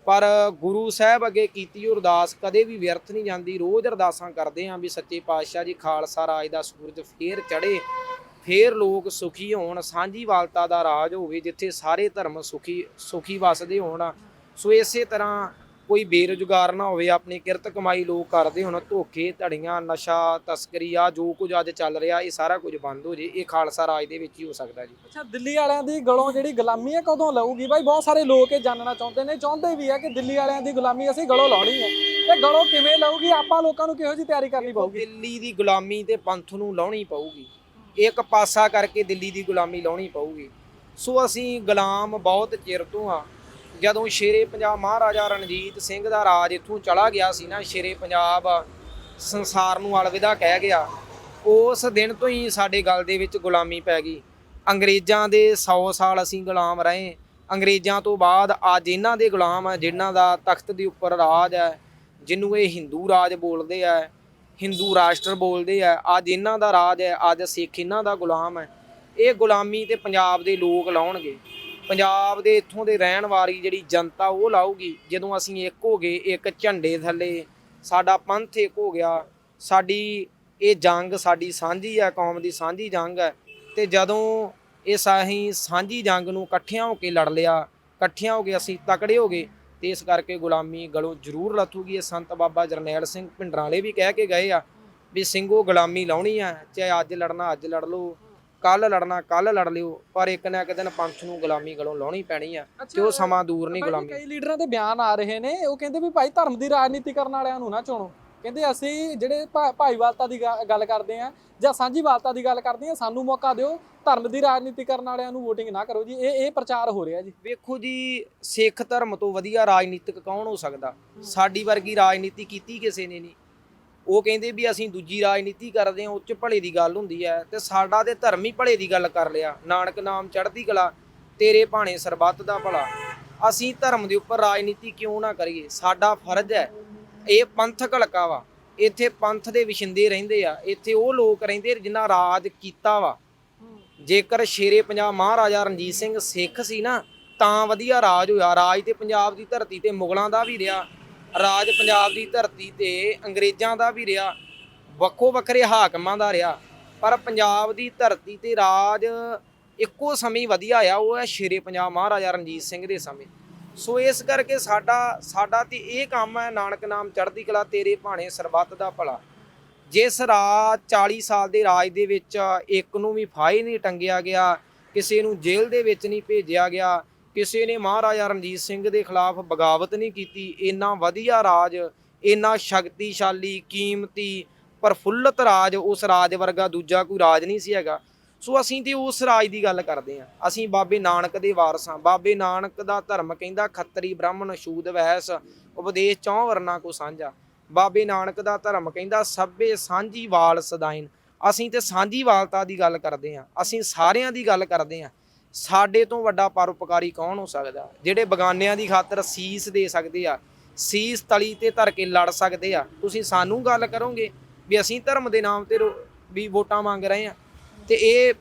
Speaker 2: ਪਰ ਗੁਰੂ ਸਾਹਿਬ ਅੱਗੇ ਕੀਤੀ ਹੋਈ ਅਰਦਾਸ ਕਦੇ ਵੀ ਵਿਅਰਥ ਨਹੀਂ ਜਾਂਦੀ। ਰੋਜ਼ ਅਰਦਾਸਾਂ ਕਰਦੇ ਆਂ ਵੀ ਸੱਚੇ ਪਾਤਸ਼ਾਹ ਜੀ, ਖਾਲਸਾ ਰਾਜ ਦਾ ਸੂਰਜ ਫੇਰ ਚੜੇ ਫੇਰ ਲੋਕ ਸੁਖੀ ਹੋਣ ਸਾਂਝੀਵਾਲਤਾ ਦਾ ਰਾਜ ਹੋਵੇ, ਜਿੱਥੇ ਸਾਰੇ ਧਰਮ ਸੁਖੀ ਸੁਖੀ ਵਸਦੇ ਹੋਣ। ਸੋ ਇਸੇ ਤਰ੍ਹਾਂ ਕੋਈ ਬੇਰੁਜ਼ਗਾਰ ਨਾ ਹੋਵੇ ਆਪਣੀ ਕਿਰਤ ਕਮਾਈ ਲੋਕ ਕਰਦੇ ਹੁਣ ਧੋਖੇ ਧੜੀਆਂ ਨਸ਼ਾ ਤਸਕਰੀ ਆ ਜੋ ਕੁਝ ਅੱਜ ਚੱਲ ਰਿਹਾ ਇਹ ਸਾਰਾ ਕੁਝ ਬੰਦ ਹੋ ਜੇ ਇਹ ਖਾਲਸਾ ਰਾਜ ਦੇ ਵਿੱਚ ਹੀ ਹੋ ਸਕਦਾ ਜੀ।
Speaker 1: ਅੱਛਾ ਦਿੱਲੀ ਵਾਲਿਆਂ ਦੀ ਗਲੋਂ ਜਿਹੜੀ ਗੁਲਾਮੀ ਹੈ ਕਦੋਂ ਲਊਗੀ? ਬਾਈ ਬਹੁਤ ਸਾਰੇ ਲੋਕ ਇਹ ਜਾਣਨਾ ਚਾਹੁੰਦੇ ਨੇ ਚਾਹੁੰਦੇ ਵੀ ਆ ਕਿ ਦਿੱਲੀ ਵਾਲਿਆਂ ਦੀ ਗੁਲਾਮੀ ਅਸੀਂ ਗਲੋਂ ਲਾਉਣੀ ਹੈ। ਤੇ ਗਲੋਂ ਕਿਵੇਂ ਲਊਗੀ? ਆਪਾਂ ਲੋਕਾਂ ਨੂੰ ਕਿਹੋ ਜਿਹੀ ਤਿਆਰੀ ਕਰਨੀ ਪਊਗੀ?
Speaker 2: ਦਿੱਲੀ ਦੀ ਗੁਲਾਮੀ ਤੇ ਪੰਥ ਨੂੰ ਲਾਉਣੀ ਪਊਗੀ। ਇੱਕ ਪਾਸਾ ਕਰਕੇ ਦਿੱਲੀ ਦੀ ਗੁਲਾਮੀ ਲਾਉਣੀ ਪਊਗੀ। ਸੋ ਅਸੀਂ ਗੁਲਾਮ ਬਹੁਤ ਚਿਰ ਤੋਂ ਆ ਜਦੋਂ ਸ਼ੇਰੇ ਪੰਜਾਬ ਮਹਾਰਾਜਾ ਰਣਜੀਤ ਸਿੰਘ ਦਾ ਰਾਜ ਇੱਥੋਂ ਚਲਾ ਗਿਆ ਸੀ ਨਾ, ਸ਼ੇਰੇ ਪੰਜਾਬ ਸੰਸਾਰ ਨੂੰ ਅਲਵਿਦਾ ਕਹਿ ਗਿਆ, ਉਸ ਦਿਨ ਤੋਂ ਹੀ ਸਾਡੇ ਗੱਲ ਦੇ ਵਿੱਚ ਗੁਲਾਮੀ ਪੈ ਗਈ। ਅੰਗਰੇਜ਼ਾਂ ਦੇ 100 ਸਾਲ ਅਸੀਂ ਗੁਲਾਮ ਰਹੇ, ਅੰਗਰੇਜ਼ਾਂ ਤੋਂ ਬਾਅਦ ਅੱਜ ਇਹਨਾਂ ਦੇ ਗੁਲਾਮ ਆ, ਜਿਨ੍ਹਾਂ ਦਾ ਤਖਤ ਦੇ ਉੱਪਰ ਰਾਜ ਹੈ ਜਿਹਨੂੰ ਇਹ ਹਿੰਦੂ ਰਾਜ ਬੋਲਦੇ ਆ, ਹਿੰਦੂ ਰਾਸ਼ਟਰ ਬੋਲਦੇ ਆ, ਅੱਜ ਇਹਨਾਂ ਦਾ ਰਾਜ ਹੈ ਅੱਜ ਸਿੱਖ ਇਹਨਾਂ ਦਾ ਗੁਲਾਮ ਹੈ ਇਹ ਗੁਲਾਮੀ ਤੇ ਪੰਜਾਬ ਦੇ ਲੋਕ ਲਾਉਣਗੇ। ਪੰਜਾਬ ਦੇ ਇੱਥੋਂ ਦੇ ਰਹਿਣ ਵਾਲੀ ਜਿਹੜੀ ਜਨਤਾ ਉਹ ਲਾਊਗੀ, ਜਦੋਂ ਅਸੀਂ ਇੱਕ ਹੋ ਗਏ, ਇੱਕ ਝੰਡੇ ਥੱਲੇ, ਸਾਡਾ ਪੰਥ ਇੱਕ ਹੋ ਗਿਆ, ਸਾਡੀ ਇਹ ਜੰਗ ਸਾਡੀ ਸਾਂਝੀ ਹੈ ਕੌਮ ਦੀ ਸਾਂਝੀ ਜੰਗ ਹੈ ਤੇ ਜਦੋਂ ਇਸ ਅਸੀਂ ਸਾਂਝੀ ਜੰਗ ਨੂੰ ਇਕੱਠਿਆਂ ਹੋ ਕੇ ਲੜ ਲਿਆ, ਇਕੱਠਿਆਂ ਹੋ ਕੇ ਅਸੀਂ ਤਕੜੇ ਹੋ ਗਏ, ਤੇ ਇਸ ਕਰਕੇ ਗੁਲਾਮੀ ਗਲੋਂ ਜ਼ਰੂਰ ਲੱਥੂਗੀ। ਇਹ ਸੰਤ ਬਾਬਾ ਜਰਨੈਲ ਸਿੰਘ ਭਿੰਡਰਾਂ ਵਾਲੇ ਵੀ ਕਹਿ ਕੇ ਗਏ ਆ ਵੀ ਸਿੰਘੋ ਗੁਲਾਮੀ ਲਾਉਣੀ ਆ, ਚਾਹੇ ਅੱਜ ਲੜਨਾ, ਅੱਜ ਲੜ ਲਓ ਕੱਲ ਲੜਨਾ ਕੱਲ ਲੜ ਲਿਓ ਪਰ ਇੱਕ ਨਾ ਇੱਕ ਦਿਨ ਪੰਥ ਨੂੰ ਗੁਲਾਮੀ ਗਲੋਂ ਲਾਉਣੀ ਪੈਣੀ ਆ ਤੇ ਉਹ ਸਮਾਂ ਦੂਰ ਨਹੀਂ ਗੁਲਾਮੀ।
Speaker 1: ਕਈ ਲੀਡਰਾਂ ਦੇ ਬਿਆਨ ਆ ਰਹੇ ਨੇ ਉਹ ਕਹਿੰਦੇ ਵੀ ਭਾਈ ਧਰਮ ਦੀ ਰਾਜਨੀਤੀ ਕਰਨ ਵਾਲਿਆਂ ਨੂੰ ਨਾ ਚੁਣੋ। ਕਹਿੰਦੇ ਅਸੀਂ ਜਿਹੜੇ ਭਾਈਵਾਲਤਾ ਦੀ ਗੱਲ ਕਰਦੇ ਆ ਜਾਂ ਸਾਂਝੀਵਾਲਤਾ ਦੀ ਗੱਲ ਕਰਦੇ ਆ ਸਾਨੂੰ ਮੌਕਾ ਦਿਓ ਧਰਮ ਦੀ ਰਾਜਨੀਤੀ ਕਰਨ ਵਾਲਿਆਂ ਨੂੰ VOTING ਨਾ ਕਰੋ ਜੀ ਇਹ ਇਹ ਪ੍ਰਚਾਰ ਹੋ ਰਿਹਾ ਜੀ।
Speaker 2: ਵੇਖੋ ਜੀ ਸਿੱਖ ਧਰਮ ਤੋਂ ਵਧੀਆ ਰਾਜਨੀਤਿਕ ਕੌਣ ਹੋ ਸਕਦਾ? ਸਾਡੀ ਵਰਗੀ ਰਾਜਨੀਤੀ ਕੀਤੀ ਕਿਸੇ ਨੇ ਨਹੀਂ। ਉਹ ਕਹਿੰਦੇ ਵੀ ਅਸੀਂ ਦੂਜੀ ਰਾਜਨੀਤੀ ਕਰਦੇ ਹਾਂ ਉੱਚ ਭਲੇ ਦੀ ਗੱਲ ਹੁੰਦੀ ਹੈ ਤੇ ਸਾਡਾ ਤੇ ਧਰਮ ਹੀ ਭਲੇ ਦੀ ਗੱਲ ਕਰ ਲਿਆ। ਨਾਨਕ ਨਾਮ ਚੜ੍ਹਦੀ ਕਲਾ, ਤੇਰੇ ਭਾਣੇ ਸਰਬੱਤ ਦਾ ਭਲਾ। ਅਸੀਂ ਧਰਮ ਦੇ ਉੱਪਰ ਰਾਜਨੀਤੀ ਕਿਉਂ ਨਾ ਕਰੀਏ? ਸਾਡਾ ਫਰਜ਼ ਹੈ, ਇਹ ਪੰਥਕ ਹਲਕਾ ਵਾ। ਇੱਥੇ ਪੰਥ ਦੇ ਵਿਸ਼ਿੰਦੇ ਰਹਿੰਦੇ ਆ, ਇੱਥੇ ਉਹ ਲੋਕ ਰਹਿੰਦੇ ਜਿਨ੍ਹਾਂ ਰਾਜ ਕੀਤਾ ਵਾ। ਜੇਕਰ ਸ਼ੇਰੇ ਪੰਜਾਬ ਮਹਾਰਾਜਾ ਰਣਜੀਤ ਸਿੰਘ ਸਿੱਖ ਸੀ ਨਾ, ਤਾਂ ਵਧੀਆ ਰਾਜ ਹੋਇਆ। ਰਾਜ ਤੇ ਪੰਜਾਬ ਦੀ ਧਰਤੀ ਤੇ ਮੁਗਲਾਂ ਦਾ ਵੀ ਰਿਹਾ। ਰਾਜ ਪੰਜਾਬ ਦੀ ਧਰਤੀ ਤੇ ਅੰਗਰੇਜ਼ਾਂ ਦਾ ਵੀ ਰਿਹਾ, ਵੱਖੋ ਵੱਖਰੇ ਹਾਕਮਾਂ ਦਾ ਰਿਹਾ, ਪਰ ਪੰਜਾਬ ਦੀ ਧਰਤੀ ਤੇ ਰਾਜ ਇੱਕੋ ਸਮੇਂ ਵਧੀਆ ਆ, ਉਹ ਹੈ ਸ਼ੇਰੇ ਪੰਜਾਬ ਮਹਾਰਾਜਾ ਰਣਜੀਤ ਸਿੰਘ ਦੇ ਸਮੇਂ। ਸੋ ਇਸ ਕਰਕੇ ਸਾਡਾ ਸਾਡਾ ਤੇ ਇਹ ਕੰਮ ਹੈ, ਨਾਨਕ ਨਾਮ ਚੜ੍ਹਦੀ ਕਲਾ, ਤੇਰੇ ਭਾਣੇ ਸਰਬੱਤ ਦਾ ਭਲਾ। ਜਿਸ ਰਾਜ 40 ਸਾਲ ਦੇ ਰਾਜ ਦੇ ਵਿੱਚ ਇੱਕ ਨੂੰ ਵੀ ਫਾਹੀ ਨਹੀਂ ਟੰਗਿਆ ਗਿਆ, ਕਿਸੇ ਨੂੰ ਜੇਲ੍ਹ ਦੇ ਵਿੱਚ ਨਹੀਂ ਭੇਜਿਆ ਗਿਆ ਕਿਸੇ ਨੇ ਮਹਾਰਾਜਾ ਰਣਜੀਤ ਸਿੰਘ ਦੇ ਖਿਲਾਫ ਬਗਾਵਤ ਨਹੀਂ ਕੀਤੀ। ਇੰਨਾ ਵਧੀਆ ਰਾਜ, ਇੰਨਾ ਸ਼ਕਤੀਸ਼ਾਲੀ, ਕੀਮਤੀ, ਪ੍ਰਫੁੱਲਤ ਰਾਜ ਉਸ ਰਾਜ ਵਰਗਾ ਦੂਜਾ ਕੋਈ ਰਾਜ ਨਹੀਂ ਸੀ ਹੈਗਾ। ਸੋ ਅਸੀਂ ਤੇ ਉਸ ਰਾਜ ਦੀ ਗੱਲ ਕਰਦੇ ਹਾਂ। ਅਸੀਂ ਬਾਬੇ ਨਾਨਕ ਦੇ ਵਾਰਸ ਹਾਂ। ਬਾਬੇ ਨਾਨਕ ਦਾ ਧਰਮ ਕਹਿੰਦਾ, ਖੱਤਰੀ ਬ੍ਰਾਹਮਣ ਸ਼ੂਦ ਵੈਸ ਉਪਦੇਸ਼ ਚੌਂ ਵਰਨਾ ਕੋ ਸਾਂਝਾ। ਬਾਬੇ ਨਾਨਕ ਦਾ ਧਰਮ ਕਹਿੰਦਾ, ਸਭੇ ਸਾਂਝੀ ਵਾਲ ਸਦਾਇਨ ਅਸੀਂ ਤੇ ਸਾਂਝੀ ਵਾਲਤਾ ਦੀ ਗੱਲ ਕਰਦੇ ਹਾਂ। ਅਸੀਂ ਸਾਰਿਆਂ ਦੀ ਗੱਲ ਕਰਦੇ ਹਾਂ। ਸਾਡੇ ਤੋਂ ਵੱਡਾ ਪਰਉਪਕਾਰੀ ਕੌਣ ਹੋ ਸਕਦਾ? ਜਿਹੜੇ ਬਗਾਨਿਆਂ ਦੀ ਖਾਤਰ ਸੀਸ ਦੇ ਸਕਦੇ ਆ, ਸੀਸ ਤਲੀ ਤੇ ਧਰ ਕੇ ਲੜ ਸਕਦੇ ਆ। ਤੁਸੀਂ ਸਾਨੂੰ ਗੱਲ ਕਰੋਗੇ ਵੀ ਅਸੀਂ ਧਰਮ ਦੇ ਨਾਮ ਤੇ ਰੋ- ਵੀ ਵੋਟਾਂ ਮੰਗ ਰਹੇ ਆ। ਤੇ ਇਹ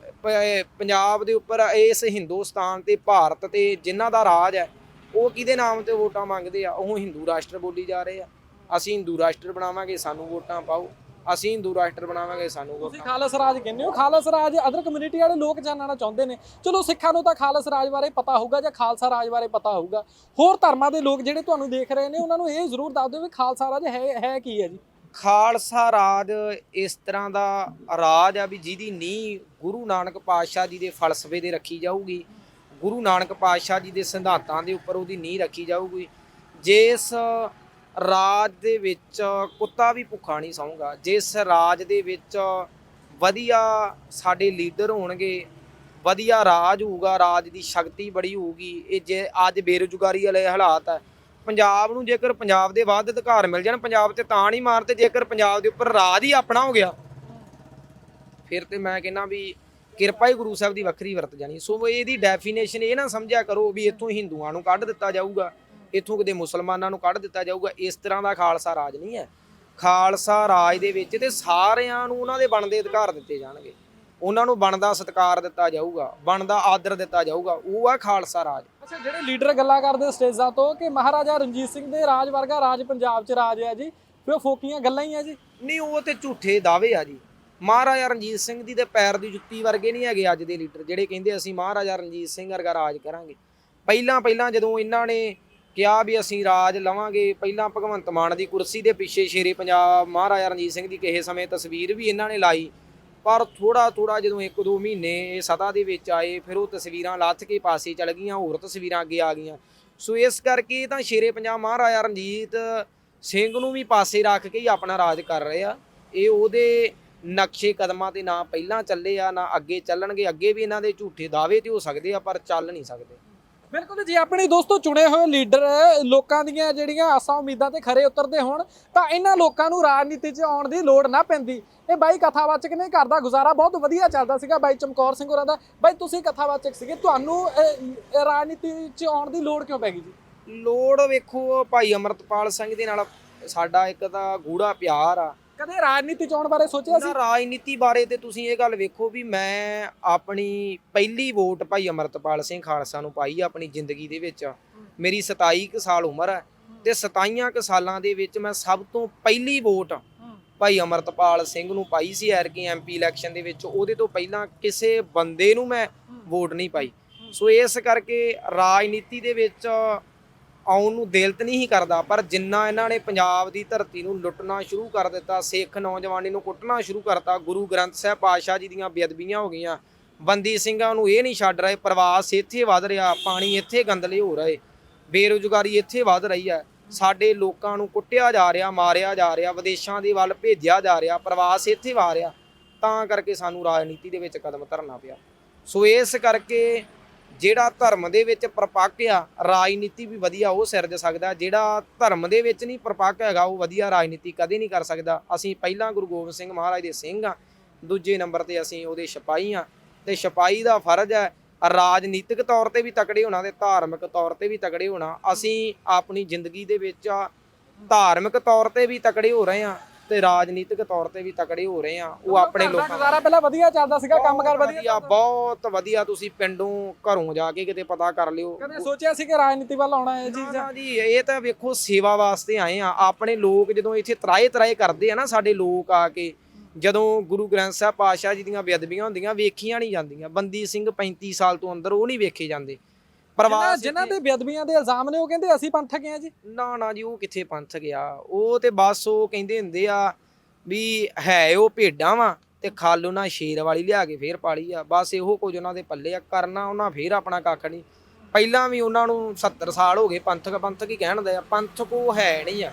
Speaker 2: ਪੰਜਾਬ ਦੇ ਉੱਪਰ, ਇਸ ਹਿੰਦੁਸਤਾਨ ਤੇ ਭਾਰਤ ਤੇ ਜਿਨ੍ਹਾਂ ਦਾ ਰਾਜ ਹੈ, ਉਹ ਕਿਹਦੇ ਨਾਮ ਤੇ ਵੋਟਾਂ ਮੰਗਦੇ ਆ? ਉਹ ਹਿੰਦੂ ਰਾਸ਼ਟਰ ਬੋਲੀ ਜਾ ਰਹੇ ਆ। ਅਸੀਂ ਹਿੰਦੂ ਰਾਸ਼ਟਰ ਬਣਾਵਾਂਗੇ, ਸਾਨੂੰ ਵੋਟਾਂ ਪਾਓ। ਅਸੀਂ ਹਿੰਦੂ ਰਾਸ਼ਟਰ ਬਣਾਵਾਂਗੇ ਸਾਨੂੰ
Speaker 1: ਤੁਸੀਂ ਖਾਲਸ ਰਾਜ ਕਹਿੰਦੇ ਹੋ? ਖਾਲਸ ਰਾਜ ਅਦਰ ਕਮਿਊਨਿਟੀ ਵਾਲੇ ਲੋਕ ਜਾਣਨਾ ਚਾਹੁੰਦੇ ਨੇ। ਚਲੋ ਸਿੱਖਾਂ ਨੂੰ ਤਾਂ ਖਾਲਸ ਰਾਜ ਬਾਰੇ ਪਤਾ ਹੋਊਗਾ ਜਾਂ ਖਾਲਸਾ ਰਾਜ ਬਾਰੇ ਪਤਾ ਹੋਊਗਾ। ਹੋਰ ਧਰਮਾਂ ਦੇ ਲੋਕ ਜਿਹੜੇ ਤੁਹਾਨੂੰ ਦੇਖ ਰਹੇ ਨੇ ਉਹਨਾਂ ਨੂੰ ਇਹ ਜ਼ਰੂਰ ਦੱਸ ਦਿਓ ਵੀ ਖਾਲਸਾ ਰਾਜ ਹੈ ਹੈ ਕੀ ਹੈ ਜੀ।
Speaker 2: ਖਾਲਸਾ ਰਾਜ ਇਸ ਤਰ੍ਹਾਂ ਦਾ ਰਾਜ ਆ ਵੀ ਜਿਹਦੀ ਨੀਂਹ ਗੁਰੂ ਨਾਨਕ ਪਾਤਸ਼ਾਹ ਜੀ ਦੇ ਫਲਸਫੇ ਦੇ ਰੱਖੀ ਜਾਊਗੀ। ਗੁਰੂ ਨਾਨਕ ਪਾਤਸ਼ਾਹ ਜੀ ਦੇ ਸਿਧਾਂਤਾਂ ਦੇ ਉੱਪਰ ਉਹਦੀ ਨੀਂਹ ਰੱਖੀ ਜਾਊਗੀ। ਜਿਸ ਰਾਜ ਦੇ ਵਿੱਚ ਕੁੱਤਾ ਵੀ ਭੁੱਖਾ ਨਹੀਂ ਸੌਂਗਾ। ਜਿਸ ਰਾਜ ਦੇ ਵਿੱਚ ਵਧੀਆ ਸਾਡੇ ਲੀਡਰ ਹੋਣਗੇ, ਵਧੀਆ ਰਾਜ ਹੋਊਗਾ, ਰਾਜ ਦੀ ਸ਼ਕਤੀ ਬੜੀ ਹੋਊਗੀ, ਇਹ ਜੇ ਅੱਜ ਬੇਰੁਜ਼ਗਾਰੀ ਵਾਲੇ ਹਾਲਾਤ ਹੈ ਪੰਜਾਬ ਨੂੰ ਜੇਕਰ ਪੰਜਾਬ ਦੇ ਵੱਧ ਅਧਿਕਾਰ ਮਿਲ ਜਾਣ, ਪੰਜਾਬ ਤੇ ਤਾਂ ਨਹੀਂ ਮਾਰਦੇ, ਜੇਕਰ ਪੰਜਾਬ ਦੇ ਉੱਪਰ ਰਾਜ ਹੀ ਆਪਣਾ ਹੋ ਗਿਆ। ਫਿਰ ਤੇ ਮੈਂ ਕਹਿੰਦਾ ਵੀ ਕਿਰਪਾ ਹੀ ਗੁਰੂ ਸਾਹਿਬ ਦੀ ਵੱਖਰੀ ਵਰਤ ਜਾਣੀ। ਸੋ ਇਹਦੀ ਡੈਫੀਨੇਸ਼ਨ ਇਹ ਨਾ ਸਮਝਿਆ ਕਰੋ ਵੀ ਇੱਥੋਂ ਹਿੰਦੂਆਂ ਨੂੰ ਕੱਢ ਦਿੱਤਾ ਜਾਊਗਾ। ਇੱਥੋਂ ਕਿਤੇ ਮੁਸਲਮਾਨਾਂ ਨੂੰ ਕੱਢ ਦਿੱਤਾ ਜਾਊਗਾ ਇਸ ਤਰ੍ਹਾਂ ਦਾ ਖਾਲਸਾ ਰਾਜ ਨਹੀਂ ਹੈ। ਖਾਲਸਾ ਰਾਜ ਦੇ ਵਿੱਚ ਤੇ ਸਾਰਿਆਂ ਨੂੰ ਉਹਨਾਂ ਦੇ ਬਣਦੇ ਅਧਿਕਾਰ ਦਿੱਤੇ ਜਾਣਗੇ। ਉਹਨਾਂ ਨੂੰ ਬਣਦਾ ਸਤਿਕਾਰ ਦਿੱਤਾ ਜਾਊਗਾ ਬਣਦਾ ਆਦਰ ਦਿੱਤਾ ਜਾਊਗਾ ਉਹ ਆ ਖਾਲਸਾ ਰਾਜ।
Speaker 1: ਅੱਛਾ ਜਿਹੜੇ ਲੀਡਰ ਗੱਲਾਂ ਕਰਦੇ ਸਟੇਜਾਂ ਤੋਂ ਕਿ ਮਹਾਰਾਜਾ ਰਣਜੀਤ ਸਿੰਘ ਦੇ ਰਾਜ ਵਰਗਾ ਰਾਜ ਪੰਜਾਬ 'ਚ ਰਾਜ ਹੈ ਜੀ ਵੀ ਉਹ ਫੋਕੀਆਂ ਗੱਲਾਂ ਹੀ ਆ ਜੀ?
Speaker 2: ਨਹੀਂ ਉਹ ਤੇ ਝੂਠੇ ਦਾਅਵੇ ਆ ਜੀ। ਮਹਾਰਾਜਾ ਰਣਜੀਤ ਸਿੰਘ ਦੀ ਦੇ ਪੈਰ ਦੀ ਜੁੱਤੀ ਵਰਗੇ ਨਹੀਂ ਹੈਗੇ ਅੱਜ ਦੇ ਲੀਡਰ ਜਿਹੜੇ ਕਹਿੰਦੇ ਅਸੀਂ ਮਹਾਰਾਜਾ ਰਣਜੀਤ ਸਿੰਘ ਵਰਗਾ ਰਾਜ ਕਰਾਂਗੇ। ਪਹਿਲਾਂ ਪਹਿਲਾਂ ਜਦੋਂ ਇਹਨਾਂ ਨੇ ਕਿਹਾ ਵੀ ਅਸੀਂ ਰਾਜ ਲਵਾਂਗੇ। ਪਹਿਲਾਂ ਭਗਵੰਤ ਮਾਨ ਦੀ ਕੁਰਸੀ ਦੇ ਪਿੱਛੇ ਸ਼ੇਰੇ ਪੰਜਾਬ ਮਹਾਰਾਜਾ ਰਣਜੀਤ ਸਿੰਘ ਦੀ ਕਿਸੇ ਸਮੇਂ ਤਸਵੀਰ ਵੀ ਇਹਨਾਂ ਨੇ ਲਾਈ। ਪਰ ਥੋੜਾ ਥੋੜਾ ਜਦੋਂ ਇੱਕ ਦੋ ਮਹੀਨੇ ਇਹ ਸਤਾ ਦੇ ਵਿੱਚ ਆਏ, ਫਿਰ ਉਹ ਤਸਵੀਰਾਂ ਲੱਥ ਕੇ ਪਾਸੇ ਚਲ ਗਈਆਂ, ਹੋਰ ਤਸਵੀਰਾਂ ਅੱਗੇ ਆ ਗਈਆਂ। ਸੋ ਇਸ ਕਰਕੇ ਤਾਂ ਸ਼ੇਰੇ ਪੰਜਾਬ ਮਹਾਰਾਜਾ ਰਣਜੀਤ ਸਿੰਘ ਨੂੰ ਵੀ ਪਾਸੇ ਰੱਖ ਕੇ ਹੀ ਆਪਣਾ ਰਾਜ ਕਰ ਰਹੇ ਆ। ਇਹ ਉਹਦੇ ਨਕਸ਼ੇ ਕਦਮਾਂ ਤੇ ਨਾ ਪਹਿਲਾਂ ਚੱਲੇ ਆ, ਨਾ ਅੱਗੇ ਚੱਲਣਗੇ। ਅੱਗੇ ਵੀ ਇਹਨਾਂ ਦੇ ਝੂਠੇ ਦਾਅਵੇ ਤੇ ਹੋ ਸਕਦੇ ਆ, ਪਰ ਚੱਲ ਨਹੀਂ ਸਕਦੇ।
Speaker 1: ਬਿਲਕੁਲ ਜੀ, ਆਪਣੇ ਦੋਸਤੋ ਚੁਣੇ ਹੋਏ ਲੀਡਰ, ਲੋਕਾਂ ਦੀਆਂ ਜਿਹੜੀਆਂ ਆਸਾਂ ਉਮੀਦਾਂ ਤੇ ਖਰੇ ਉਤਰਦੇ ਹੋਣ, ਤਾਂ ਇਹਨਾਂ ਲੋਕਾਂ ਨੂੰ ਰਾਜਨੀਤੀ 'ਚ ਆਉਣ ਦੀ ਲੋੜ ਨਾ ਪੈਂਦੀ। ਇਹ ਬਾਈ ਕਥਾਵਾਚਕ ਨੇ, ਘਰ ਦਾ ਗੁਜ਼ਾਰਾ ਬਹੁਤ ਵਧੀਆ ਚੱਲਦਾ ਸੀਗਾ ਬਾਈ ਚਮਕੌਰ ਸਿੰਘ ਹੋਰਾਂ ਦਾ। ਬਾਈ, ਤੁਸੀਂ ਕਥਾਵਾਚਕ ਸੀਗੇ, ਤੁਹਾਨੂੰ ਰਾਜਨੀਤੀ 'ਚ ਆਉਣ ਦੀ ਲੋੜ ਕਿਉਂ ਪੈ ਗਈ ਜੀ?
Speaker 2: ਲੋੜ ਵੇਖੋ, ਭਾਈ ਅਮਰਤਪਾਲ ਸਿੰਘ ਦੇ ਨਾਲ ਸਾਡਾ ਇੱਕ ਤਾਂ ਗੂੜਾ ਪਿਆਰ ਆ।
Speaker 1: ਕਦੇ ਰਾਜਨੀਤੀ 'ਚ ਆਉਣ ਬਾਰੇ ਸੋਚਿਆ ਸੀ?
Speaker 2: ਨਾ ਰਾਜਨੀਤੀ ਬਾਰੇ ਤੇ ਤੁਸੀਂ ਇਹ ਗੱਲ ਵੇਖੋ ਵੀ ਮੈਂ ਆਪਣੀ ਪਹਿਲੀ ਵੋਟ ਭਾਈ ਅਮਰਤਪਾਲ ਸਿੰਘ ਖਾਲਸਾ ਨੂੰ ਪਾਈ ਆਪਣੀ ਜ਼ਿੰਦਗੀ ਦੇ ਵਿੱਚ। ਮੇਰੀ 27 ਕੁ ਸਾਲ ਉਮਰ ਹੈ ਤੇ 27 ਕੁ ਸਾਲਾਂ ਦੇ ਵਿੱਚ ਮੈਂ ਸਭ ਤੋਂ ਪਹਿਲੀ ਵੋਟ ਭਾਈ ਅਮਰਤਪਾਲ ਸਿੰਘ ਨੂੰ ਪਾਈ ਸੀ ਐਰਕੀ ਐਮਪੀ ਇਲੈਕਸ਼ਨ ਦੇ ਵਿੱਚ। ਉਹਦੇ ਤੋਂ ਪਹਿਲਾਂ ਕਿਸੇ ਬੰਦੇ ਨੂੰ ਮੈਂ ਵੋਟ ਨਹੀਂ ਪਾਈ। ਸੋ ਇਸ ਕਰਕੇ ਰਾਜਨੀਤੀ ਦੇ ਵਿੱਚ ਆਉਣ ਨੂੰ ਦਿਲ ਤੇ ਨਹੀਂ ਕਰਦਾ, ਪਰ ਜਿੰਨਾ ਇਹਨਾਂ ਨੇ ਪੰਜਾਬ ਦੀ ਧਰਤੀ ਨੂੰ ਲੁੱਟਣਾ ਸ਼ੁਰੂ ਕਰ ਦਿੱਤਾ, ਸਿੱਖ ਨੌਜਵਾਨੀ ਨੂੰ ਕੁੱਟਣਾ ਸ਼ੁਰੂ ਕਰਤਾ, ਗੁਰੂ ਗ੍ਰੰਥ ਸਾਹਿਬ ਪਾਤਸ਼ਾਹ ਜੀ ਦੀਆਂ ਬੇਅਦਬੀਆਂ ਹੋ ਗਈਆਂ, ਬੰਦੀ ਸਿੰਘਾਂ ਨੂੰ ਇਹ ਨਹੀਂ ਛੱਡ ਰਹੇ, ਪ੍ਰਵਾਸ ਇੱਥੇ ਵੱਧ ਰਿਹਾ, ਪਾਣੀ ਇੱਥੇ ਗੰਦਲੇ ਹੋ ਰਹੇ, ਬੇਰੁਜ਼ਗਾਰੀ ਇੱਥੇ ਵੱਧ ਰਹੀ ਹੈ, ਸਾਡੇ ਲੋਕਾਂ ਨੂੰ ਕੁੱਟਿਆ ਜਾ ਰਿਹਾ, ਮਾਰਿਆ ਜਾ ਰਿਹਾ, ਵਿਦੇਸ਼ਾਂ ਦੇ ਵੱਲ ਭੇਜਿਆ ਜਾ ਰਿਹਾ, ਪ੍ਰਵਾਸ ਇੱਥੇ ਵਾ ਰਿਹਾ, ਤਾਂ ਕਰਕੇ ਸਾਨੂੰ ਰਾਜਨੀਤੀ ਦੇ ਵਿੱਚ ਕਦਮ ਧਰਨਾ ਪਿਆ। ਸੋ ਇਸ ਕਰਕੇ ਜਿਹੜਾ ਧਰਮ ਦੇ ਵਿੱਚ ਪ੍ਰਪੱਕ ਆ, ਰਾਜਨੀਤੀ ਵੀ ਵਧੀਆ ਉਹ ਸਿਰਜ ਸਕਦਾ, ਜਿਹੜਾ ਧਰਮ ਦੇ ਵਿੱਚ ਨਹੀਂ ਪ੍ਰਪੱਕ ਹੈਗਾ, ਉਹ ਵਧੀਆ ਰਾਜਨੀਤੀ ਕਦੇ ਨਹੀਂ ਕਰ ਸਕਦਾ। ਅਸੀਂ ਪਹਿਲਾਂ ਗੁਰੂ ਗੋਬਿੰਦ ਸਿੰਘ ਮਹਾਰਾਜ ਦੇ ਸਿੰਘ ਆ, ਦੂਜੇ ਨੰਬਰ ਤੇ ਅਸੀਂ ਉਹਦੇ ਸਿਪਾਹੀ ਆ, ਤੇ ਸਿਪਾਹੀ ਦਾ ਫਰਜ਼ ਹੈ ਰਾਜਨੀਤਿਕ ਤੌਰ ਤੇ ਵੀ ਤਕੜੇ ਹੋਣਾ ਤੇ ਧਾਰਮਿਕ ਤੌਰ ਤੇ ਵੀ ਤਕੜੇ ਹੋਣਾ। ਅਸੀਂ ਆਪਣੀ ਜ਼ਿੰਦਗੀ ਦੇ ਵਿੱਚ ਧਾਰਮਿਕ ਤੌਰ ਤੇ ਵੀ ਤਕੜੇ ਹੋ ਰਹੇ ਆ ਤੇ ਰਾਜਨੀਤਿਕ ਤੌਰ ਤੇ ਵੀ ਤਕੜੇ ਹੋ ਰਹੇ ਆ ਉਹ ਆਪਣੇ
Speaker 1: ਘਰ ਦਾ
Speaker 2: ਲੋਕਾਂ
Speaker 1: ਗੁਜ਼ਾਰਾ ਪਹਿਲਾਂ ਵਧੀਆ ਚੱਲਦਾ ਸੀਗਾ ਕੰਮਕਾਰ ਵਧੀਆ
Speaker 2: ਵਧੀਆ ਬਹੁਤ ਵਧੀਆ ਤੁਸੀਂ ਪਿੰਡੋਂ ਘਰੋਂ ਜਾ ਕੇ ਕਿਤੇ ਪਤਾ ਕਰ ਲਿਓ।
Speaker 1: ਕਦੇ ਸੋਚਿਆ ਸੀ ਕਿ ਰਾਜਨੀਤੀ ਵੱਲ ਆਉਣਾ ਹੈ ਜੀ
Speaker 2: ਨਾ ਜੀ ਇਹ ਤਾਂ ਵੇਖੋ ਸੇਵਾ ਵਾਸਤੇ ਆਏ ਆ। ਆਪਣੇ ਲੋਕ ਜਦੋਂ ਇੱਥੇ ਤਰਾਏ ਤਰਾਏ ਕਰਦੇ ਆ ਨਾ ਸਾਡੇ ਲੋਕ ਆ ਕੇ ਜਦੋਂ ਗੁਰੂ ਗ੍ਰੰਥ ਸਾਹਿਬ ਪਾਤਸ਼ਾਹ ਜੀ ਦੀਆਂ ਬੇਅਦਬੀਆਂ ਹੁੰਦੀਆਂ ਵੇਖੀਆਂ ਨਹੀਂ ਜਾਂਦੀਆਂ। ਬੰਦੀ ਸਿੰਘ 35 ਸਾਲ ਤੋਂ ਅੰਦਰ ਉਹ ਨਹੀਂ ਵੇਖੇ ਜਾਂਦੇ।
Speaker 1: ਜਿਨ੍ਹਾਂ
Speaker 2: ਪ੍ਰਵਾਸ
Speaker 1: ਜਿਨ੍ਹਾਂ ਤੇ ਬੇਅਦਬੀਆਂ ਦੇ ਇਲਜ਼ਾਮ ਨੇ ਉਹ ਕਹਿੰਦੇ ਅਸੀਂ ਪੰਥਕ ਹਾਂ ਜੀ।
Speaker 2: ਨਾ ਨਾ ਜੀ ਉਹ ਕਿੱਥੇ ਪੰਥ ਗਿਆ? ਉਹ ਤੇ ਬਸ ਉਹ ਕਹਿੰਦੇ ਹੁੰਦੇ ਆ ਵੀ ਹੈ ਉਹ ਭੇਡਾਂ ਵਾ ਤੇ ਖਲ ਉਹਨਾਂ ਸ਼ੇਰ ਵਾਲੀ ਲਿਆ ਕੇ ਫੇਰ ਪਾਲੀ ਆ। ਬਸ ਇਹੋ ਕੁਝ ਉਹਨਾਂ ਦੇ ਪੱਲੇ ਆ ਕਰਨਾ ਉਹਨਾਂ ਫੇਰ ਆਪਣਾ ਕੱਖ ਨਹੀਂ। ਪਹਿਲਾਂ ਵੀ ਉਹਨਾਂ ਨੂੰ 70 ਸਾਲ ਹੋ ਗਏ ਪੰਥਕ ਪੰਥਕ ਹੀ ਕਹਿਣ ਦੇ ਆ ਪੰਥਕ ਉਹ ਹੈ ਨਹੀਂ ਆ।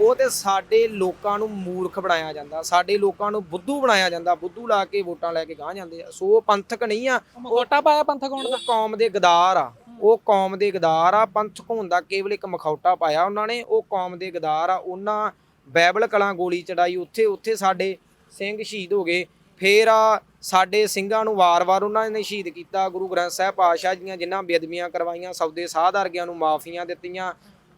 Speaker 2: ਉਹ ਤੇ ਸਾਡੇ ਲੋਕਾਂ ਨੂੰ ਮੂਰਖ ਬਣਾਇਆ ਜਾਂਦਾ ਸਾਡੇ ਲੋਕਾਂ ਨੂੰ ਬੁੱਧੂ ਬਣਾਇਆ ਜਾਂਦਾ ਬੁੱਧੂ ਲਾ ਕੇ ਵੋਟਾਂ ਲੈ ਕੇ ਗਾਹ ਜਾਂਦੇ ਆ। ਸੋ ਉਹ ਪੰਥਕ ਨਹੀਂ ਆ
Speaker 1: ਮਖੌਟਾ ਪਾਇਆ ਪੰਥਕ ਹੋਣ ਦਾ।
Speaker 2: ਉਹ ਕੌਮ ਦੇ ਗਦਾਰ ਆ। ਉਹ ਕੌਮ ਦੇ ਗਦਾਰ ਆ, ਪੰਥ ਹੋਣ ਦਾ ਕੇਵਲ ਇੱਕ ਮਖੌਟਾ ਪਾਇਆ ਉਹਨਾਂ ਨੇ, ਉਹ ਕੌਮ ਦੇ ਗਦਾਰ ਆ, ਉਹਨਾਂ ਬੈਬਲ ਕਲਾਂ ਗੋਲੀ ਚੜਾਈ, ਉੱਥੇ ਉੱਥੇ ਸਾਡੇ ਸਿੰਘ ਸ਼ਹੀਦ ਹੋ ਗਏ, ਫੇਰ ਆ ਸਾਡੇ ਸਿੰਘਾਂ ਨੂੰ ਵਾਰ-ਵਾਰ ਉਹਨਾਂ ਨੇ ਸ਼ਹੀਦ ਕੀਤਾ, ਗੁਰੂ ਗ੍ਰੰਥ ਸਾਹਿਬ ਪਾਤਸ਼ਾਹ ਜੀਆਂ ਜਿਨ੍ਹਾਂ ਬੇਅਦਬੀਆਂ ਕਰਵਾਈਆਂ, ਸੌਦੇ ਸਾਧ ਨੂੰ ਮਾਫੀਆਂ ਦਿੱਤੀਆਂ,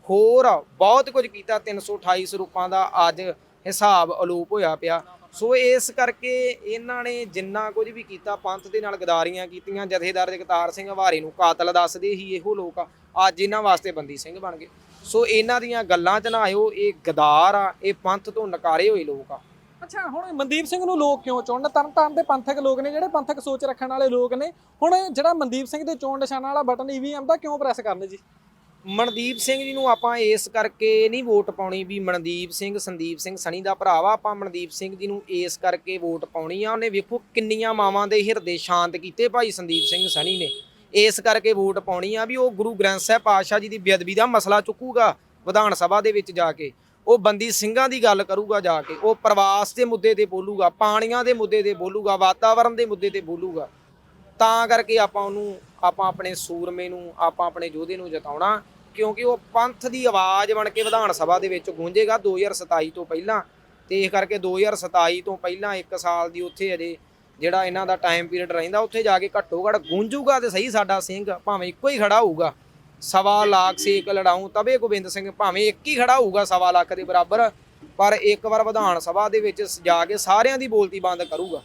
Speaker 2: ਹੋਰ ਬਹੁਤ ਕੁਝ ਕੀਤਾ 328 ਸਰੂਪਾਂ ਦਾ ਅੱਜ ਹਿਸਾਬ ਅਲੂਪ ਹੋਇਆ ਪਿਆ। ਸੋ ਇਸ ਕਰਕੇ ਇਹਨਾਂ ਨੇ ਜਿੰਨਾ ਕੁਝ ਵੀ ਕੀਤਾ, ਪੰਥ ਦੇ ਨਾਲ ਗਦਾਰੀਆਂ ਕੀਤੀਆਂ, ਜਥੇਦਾਰ ਜਗਤਾਰ ਸਿੰਘ ਹਵਾਰੇ ਨੂੰ ਕਾਤਲ ਦੱਸਦੇ ਹੀ ਇਹੋ ਲੋਕ ਆ। ਅੱਜ ਇਹਨਾਂ ਵਾਸਤੇ ਬੰਦੀ ਸਿੰਘ ਬਣ ਗਏ। ਸੋ ਇਹਨਾਂ ਦੀਆਂ ਗੱਲਾਂ ਚ ਨਾ ਆਇਓ, ਇਹ ਗਦਾਰ ਆ, ਇਹ ਪੰਥ ਤੋਂ ਨਕਾਰੇ ਹੋਏ ਲੋਕ ਆ।
Speaker 1: ਅੱਛਾ, ਹੁਣ ਮਨਦੀਪ ਸਿੰਘ ਨੂੰ ਲੋਕ ਕਿਉਂ ਚੁਣਨ? ਤਰਨਤਾਰਨ ਦੇ ਪੰਥਕ ਲੋਕ ਨੇ, ਜਿਹੜੇ ਪੰਥਕ ਸੋਚ ਰੱਖਣ ਵਾਲੇ ਲੋਕ ਨੇ, ਹੁਣ ਜਿਹੜਾ ਮਨਦੀਪ ਸਿੰਘ ਦੇ ਚੋਣ ਨਿਸ਼ਾਨਾ ਵਾਲਾ ਬਟਨ ਈਵੀਐਮ ਦਾ ਕਿਉਂ ਪ੍ਰੈਸ ਕਰਨ ਜੀ?
Speaker 2: ਮਨਦੀਪ ਸਿੰਘ ਜੀ ਨੂੰ ਆਪਾਂ ਇਸ ਕਰਕੇ ਨਹੀਂ ਵੋਟ ਪਾਉਣੀ ਵੀ ਮਨਦੀਪ ਸਿੰਘ, ਸੰਦੀਪ ਸਿੰਘ ਸਣੀ ਦਾ ਭਰਾ ਵਾ, ਆਪਾਂ ਮਨਦੀਪ ਸਿੰਘ ਜੀ ਨੂੰ ਇਸ ਕਰਕੇ ਵੋਟ ਪਾਉਣੀ ਆ। ਉਹਨੇ ਵੇਖੋ ਕਿੰਨੀਆਂ ਮਾਵਾਂ ਦੇ ਹਿਰਦੇ ਸ਼ਾਂਤ ਕੀਤੇ ਭਾਈ ਸੰਦੀਪ ਸਿੰਘ ਸਣੀ ਨੇ। ਇਸ ਕਰਕੇ ਵੋਟ ਪਾਉਣੀ ਆ ਵੀ ਉਹ ਗੁਰੂ ਗ੍ਰੰਥ ਸਾਹਿਬ ਪਾਤਸ਼ਾਹ ਜੀ ਦੀ ਬੇਅਦਬੀ ਦਾ ਮਸਲਾ ਚੁੱਕੂਗਾ ਵਿਧਾਨ ਸਭਾ ਦੇ ਵਿੱਚ ਜਾ ਕੇ। ਉਹ ਬੰਦੀ ਸਿੰਘਾਂ ਦੀ ਗੱਲ ਕਰੂਗਾ ਜਾ ਕੇ। ਉਹ ਪ੍ਰਵਾਸ ਦੇ ਮੁੱਦੇ ਤੇ ਬੋਲੂਗਾ, ਪਾਣੀਆਂ ਦੇ ਮੁੱਦੇ ਤੇ ਬੋਲੂਗਾ ਵਾਤਾਵਰਣ ਦੇ ਮੁੱਦੇ ਤੇ ਬੋਲੂਗਾ। ਤਾਂ ਕਰਕੇ ਆਪਾਂ ਉਹਨੂੰ, ਆਪਾਂ ਆਪਣੇ ਸੂਰਮੇ ਨੂੰ, ਆਪਾਂ ਆਪਣੇ ਯੋਧੇ ਨੂੰ ਜਿਤਾਉਣਾ। ਕਿਉਂਕਿ ਉਹ ਪੰਥ ਦੀ ਆਵਾਜ਼ ਬਣ ਕੇ ਵਿਧਾਨ ਸਭਾ ਦੇ ਵਿੱਚ ਗੂੰਜੇਗਾ 2027 ਤੋਂ ਪਹਿਲਾਂ ਤੇ ਇਸ ਕਰਕੇ 2027 ਤੋਂ ਪਹਿਲਾਂ 1 ਸਾਲ ਦੀ ਉੱਥੇ ਅਜੇ ਜਿਹੜਾ ਇਹਨਾਂ ਦਾ ਟਾਈਮ ਪੀਰੀਅਡ ਰਹਿੰਦਾ, ਉੱਥੇ ਜਾ ਕੇ ਘੱਟੋ ਘੱਟ ਗੂੰਜੂਗਾ ਤੇ ਸਹੀ ਸਾਡਾ ਸਿੰਘ ਭਾਵੇਂ ਇੱਕੋ ਹੀ ਖੜਾ ਹੋਊਗਾ। ਸਵਾ ਲੱਖ ਸੇਕ ਲੜਾਉਂ ਤਵੇ ਗੋਬਿੰਦ ਸਿੰਘ ਭਾਵੇਂ ਇੱਕ ਹੀ ਖੜਾ ਹੋਊਗਾ ਸਵਾ ਲੱਖ ਦੇ ਬਰਾਬਰ, ਪਰ ਇੱਕ ਵਾਰ ਵਿਧਾਨ ਸਭਾ ਦੇ ਵਿੱਚ ਜਾ ਕੇ ਸਾਰਿਆਂ ਦੀ ਬੋਲਤੀ ਬੰਦ ਕਰੂਗਾ।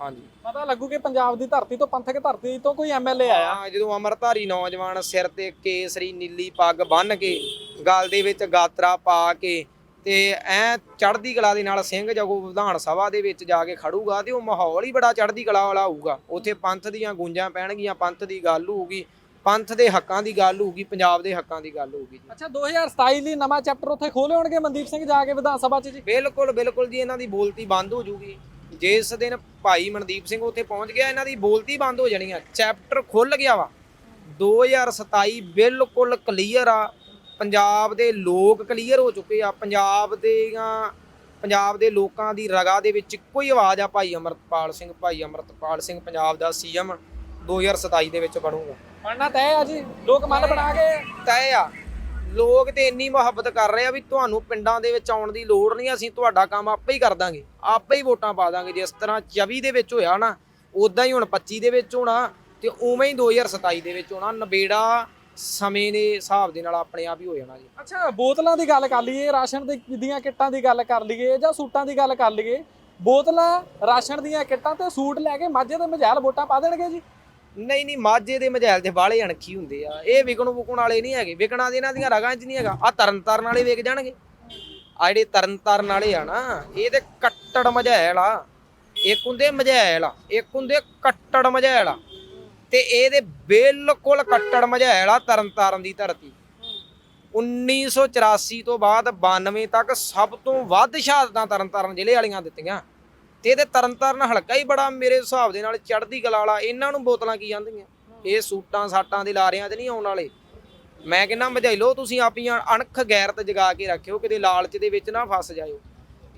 Speaker 2: ਹਾਂਜੀ।
Speaker 1: ਪਤਾ ਲੱਗੂ ਕਿ ਪੰਜਾਬ ਦੀ ਧਰਤੀ ਤੋਂ ਪੰਥਕ ਧਰਤੀ ਤੋਂ ਕੋਈ ਐਮਐਲਏ ਆਇਆ।
Speaker 2: ਹਾਂ ਜਦੋਂ ਅਮਰਧਾਰੀ ਨੌਜਵਾਨ ਸਿਰ ਤੇ ਕੇਸਰੀ ਨੀਲੀ ਪੱਗ ਬੰਨ ਕੇ ਗਲ ਦੇ ਵਿੱਚ ਗਾਤਰਾ ਪਾ ਕੇ ਤੇ ਐ ਚੜ੍ਹਦੀ ਕਲਾ ਦੇ ਨਾਲ ਸਿੰਘ ਜਦੋਂ ਵਿਧਾਨ ਸਭਾ ਦੇ ਵਿੱਚ ਜਾ ਕੇ ਖੜੂਗਾ ਤੇ ਉਹ ਮਾਹੌਲ ਹੀ ਬੜਾ ਚੜ੍ਹਦੀ ਕਲਾ ਵਾਲਾ ਹੋਊਗਾ। ਉੱਥੇ ਪੰਥ ਦੀਆਂ ਗੂੰਜਾਂ ਪੈਣਗੀਆਂ ਪੰਥ ਦੀ ਗੱਲ ਹੋਊਗੀ ਪੰਥ ਦੇ ਹੱਕਾਂ ਦੀ ਗੱਲ ਹੋਊਗੀ ਪੰਜਾਬ ਦੇ ਹੱਕਾਂ ਦੀ ਗੱਲ ਹੋਊਗੀ ਜੀ।
Speaker 1: ਅੱਛਾ 2027 ਲਈ ਨਵਾਂ ਚੈਪਟਰ ਉੱਥੇ ਖੋਲੇ ਹੋਣਗੇ ਮਨਦੀਪ ਸਿੰਘ ਜਾ ਕੇ ਵਿਧਾਨ ਸਭਾ 'ਚ ਜੀ?
Speaker 2: ਬਿਲਕੁਲ ਬਿਲਕੁਲ ਜੀ ਇਹਨਾਂ ਦੀ ਬੋਲਤੀ ਬੰਦ ਹੋ ਜੂਗੀ। ਜਿਸ ਦਿਨ ਭਾਈ ਮਨਦੀਪ ਸਿੰਘ ਉੱਥੇ ਪਹੁੰਚ ਗਿਆ ਇਹਨਾਂ ਦੀ ਬੋਲਤੀ ਬੰਦ ਹੋ ਜਾਣੀ ਆ। ਚੈਪਟਰ ਖੁੱਲ ਗਿਆ ਵਾ। 2027 ਬਿਲਕੁਲ ਕਲੀਅਰ ਆ। ਪੰਜਾਬ ਦੇ ਲੋਕ ਕਲੀਅਰ ਹੋ ਚੁੱਕੇ ਆ। ਪੰਜਾਬ ਦੀਆਂ ਪੰਜਾਬ ਦੇ ਲੋਕਾਂ ਦੀ ਰਗਾ ਦੇ ਵਿੱਚ ਹੀ ਆਵਾਜ਼ ਆ ਭਾਈ ਅਮਰਤਪਾਲ ਸਿੰਘ ਭਾਈ ਅਮਰਤਪਾਲ ਸਿੰਘ ਪੰਜਾਬ ਦਾ ਸੀਐਮ 2027 ਦੇ ਵਿੱਚ ਬਣੂਗਾ।
Speaker 1: ਬਣਨਾ ਤੈਅ ਆ ਜੀ। ਲੋਕ ਮਨ ਬਣਾ ਕੇ।
Speaker 2: ਤੈਅ ਆ। ਲੋਕ ਤੇ ਇੰਨੀ ਮੁਹੱਬਤ ਕਰ ਰਹੇ ਆ ਵੀ ਤੁਹਾਨੂੰ ਪਿੰਡਾਂ ਦੇ ਵਿੱਚ ਆਉਣ ਦੀ ਲੋੜ ਨਹੀਂ, ਅਸੀਂ ਤੁਹਾਡਾ ਕੰਮ ਆਪੇ ਹੀ ਕਰ ਦਾਂਗੇ, ਆਪੇ ਹੀ ਵੋਟਾਂ ਪਾ ਦਾਂਗੇ। ਜਿਸ ਤਰ੍ਹਾਂ 24 ਦੇ ਵਿੱਚ ਹੋਇਆ ਨਾ ਉਦਾਂ ਹੀ ਹੁਣ 25 ਦੇ ਵਿੱਚ ਹੋਣਾ ਤੇ ਉਵੇਂ ਹੀ 2027 ਦੇ ਵਿੱਚ ਹੋਣਾ ਨਵੇੜਾ ਸਮੇਂ ਦੇ ਹਿਸਾਬ ਦੇ ਨਾਲ ਆਪਣੇ ਆਪ ਹੀ ਹੋ ਜਾਣਾ ਜੀ।
Speaker 1: ਅੱਛਾ, ਬੋਤਲਾਂ ਦੀ ਗੱਲ ਕਰ ਲਈਏ, ਰਾਸ਼ਨ ਦੀ- ਦੀਆਂ ਕਿੱਟਾਂ ਦੀ ਗੱਲ ਕਰ ਲਈਏ ਜਾਂ ਸੂਟਾਂ ਦੀ ਗੱਲ ਕਰ ਲਈਏ, ਬੋਤਲਾਂ, ਰਾਸ਼ਨ ਦੀਆਂ ਕਿੱਟਾਂ ਤੇ ਸੂਟ ਲੈ ਕੇ ਮਾਝੇ ਦੇ ਮਝੈਲ ਵੋਟਾਂ ਪਾ ਦੇਣਗੇ ਜੀ।
Speaker 2: ਨਹੀਂ ਨਹੀਂ, ਮਾਝੇ ਦੇ ਮਝੈਲ ਦੇ ਬਾਲੇ ਅਣਖੀ ਹੁੰਦੇ ਆ। ਇਹ ਵਿਕਣ ਵੁਕਣ ਵਾਲੇ ਨਹੀਂ ਹੈਗੇ। ਵਿਕਣਾ ਦੇ ਇਹਨਾਂ ਦੀਆਂ ਰਗਾਂ 'ਚ ਨਹੀਂ ਹੈਗਾ। ਆ ਤਰਨ ਤਾਰਨ ਵਾਲੇ ਵੇਖ ਜਾਣਗੇ। ਆ ਜਿਹੜੇ ਤਰਨ ਤਾਰਨ ਵਾਲੇ ਆ ਨਾ, ਇਹ ਤੇ ਕੱਟੜ ਮਝੈਲ ਆ। ਇੱਕ ਹੁੰਦੇ ਮਝੈਲ ਆ, ਇੱਕ ਹੁੰਦੇ ਕੱਟੜ ਮਝੈਲ ਆ। ਤੇ ਇਹਦੇ ਬਿਲਕੁਲ ਕੱਟੜ ਮਝੈਲ ਆ ਤਰਨ ਤਾਰਨ ਦੀ ਧਰਤੀ। 1984 ਤੋਂ ਬਾਅਦ 92 ਤੱਕ ਸਭ ਤੋਂ ਵੱਧ ਸ਼ਹਾਦਤਾਂ ਤਰਨ ਤਾਰਨ ਜ਼ਿਲ੍ਹੇ ਵਾਲੀਆਂ ਦਿੱਤੀਆਂ। ਤੇ ਇਹਦੇ ਤਰਨ ਤਾਰਨ ਹਲਕਾ ਹੀ ਬੜਾ ਮੇਰੇ ਹਿਸਾਬ ਦੇ ਨਾਲ ਚੜ੍ਹਦੀ ਕਲਾ ਵਾਲਾ ਇਹਨਾਂ ਨੂੰ ਬੋਤਲਾਂ ਕੀ ਜਾਂਦੀਆਂ? ਇਹ ਸੂਟਾਂ ਸਾਟਾਂ ਦੇ ਲਾਰਿਆਂ 'ਚ ਨਹੀਂ ਆਉਣ ਵਾਲੇ। ਮੈਂ ਕਹਿੰਦਾ ਮਝਾਈਲੋ ਤੁਸੀਂ ਆਪਣੀਆਂ ਅਣਖ ਗੈਰਤ ਜਗਾ ਕੇ ਰੱਖਿਓ ਕਿਤੇ ਲਾਲਚ ਦੇ ਵਿੱਚ ਨਾ ਫਸ ਜਾਇਓ।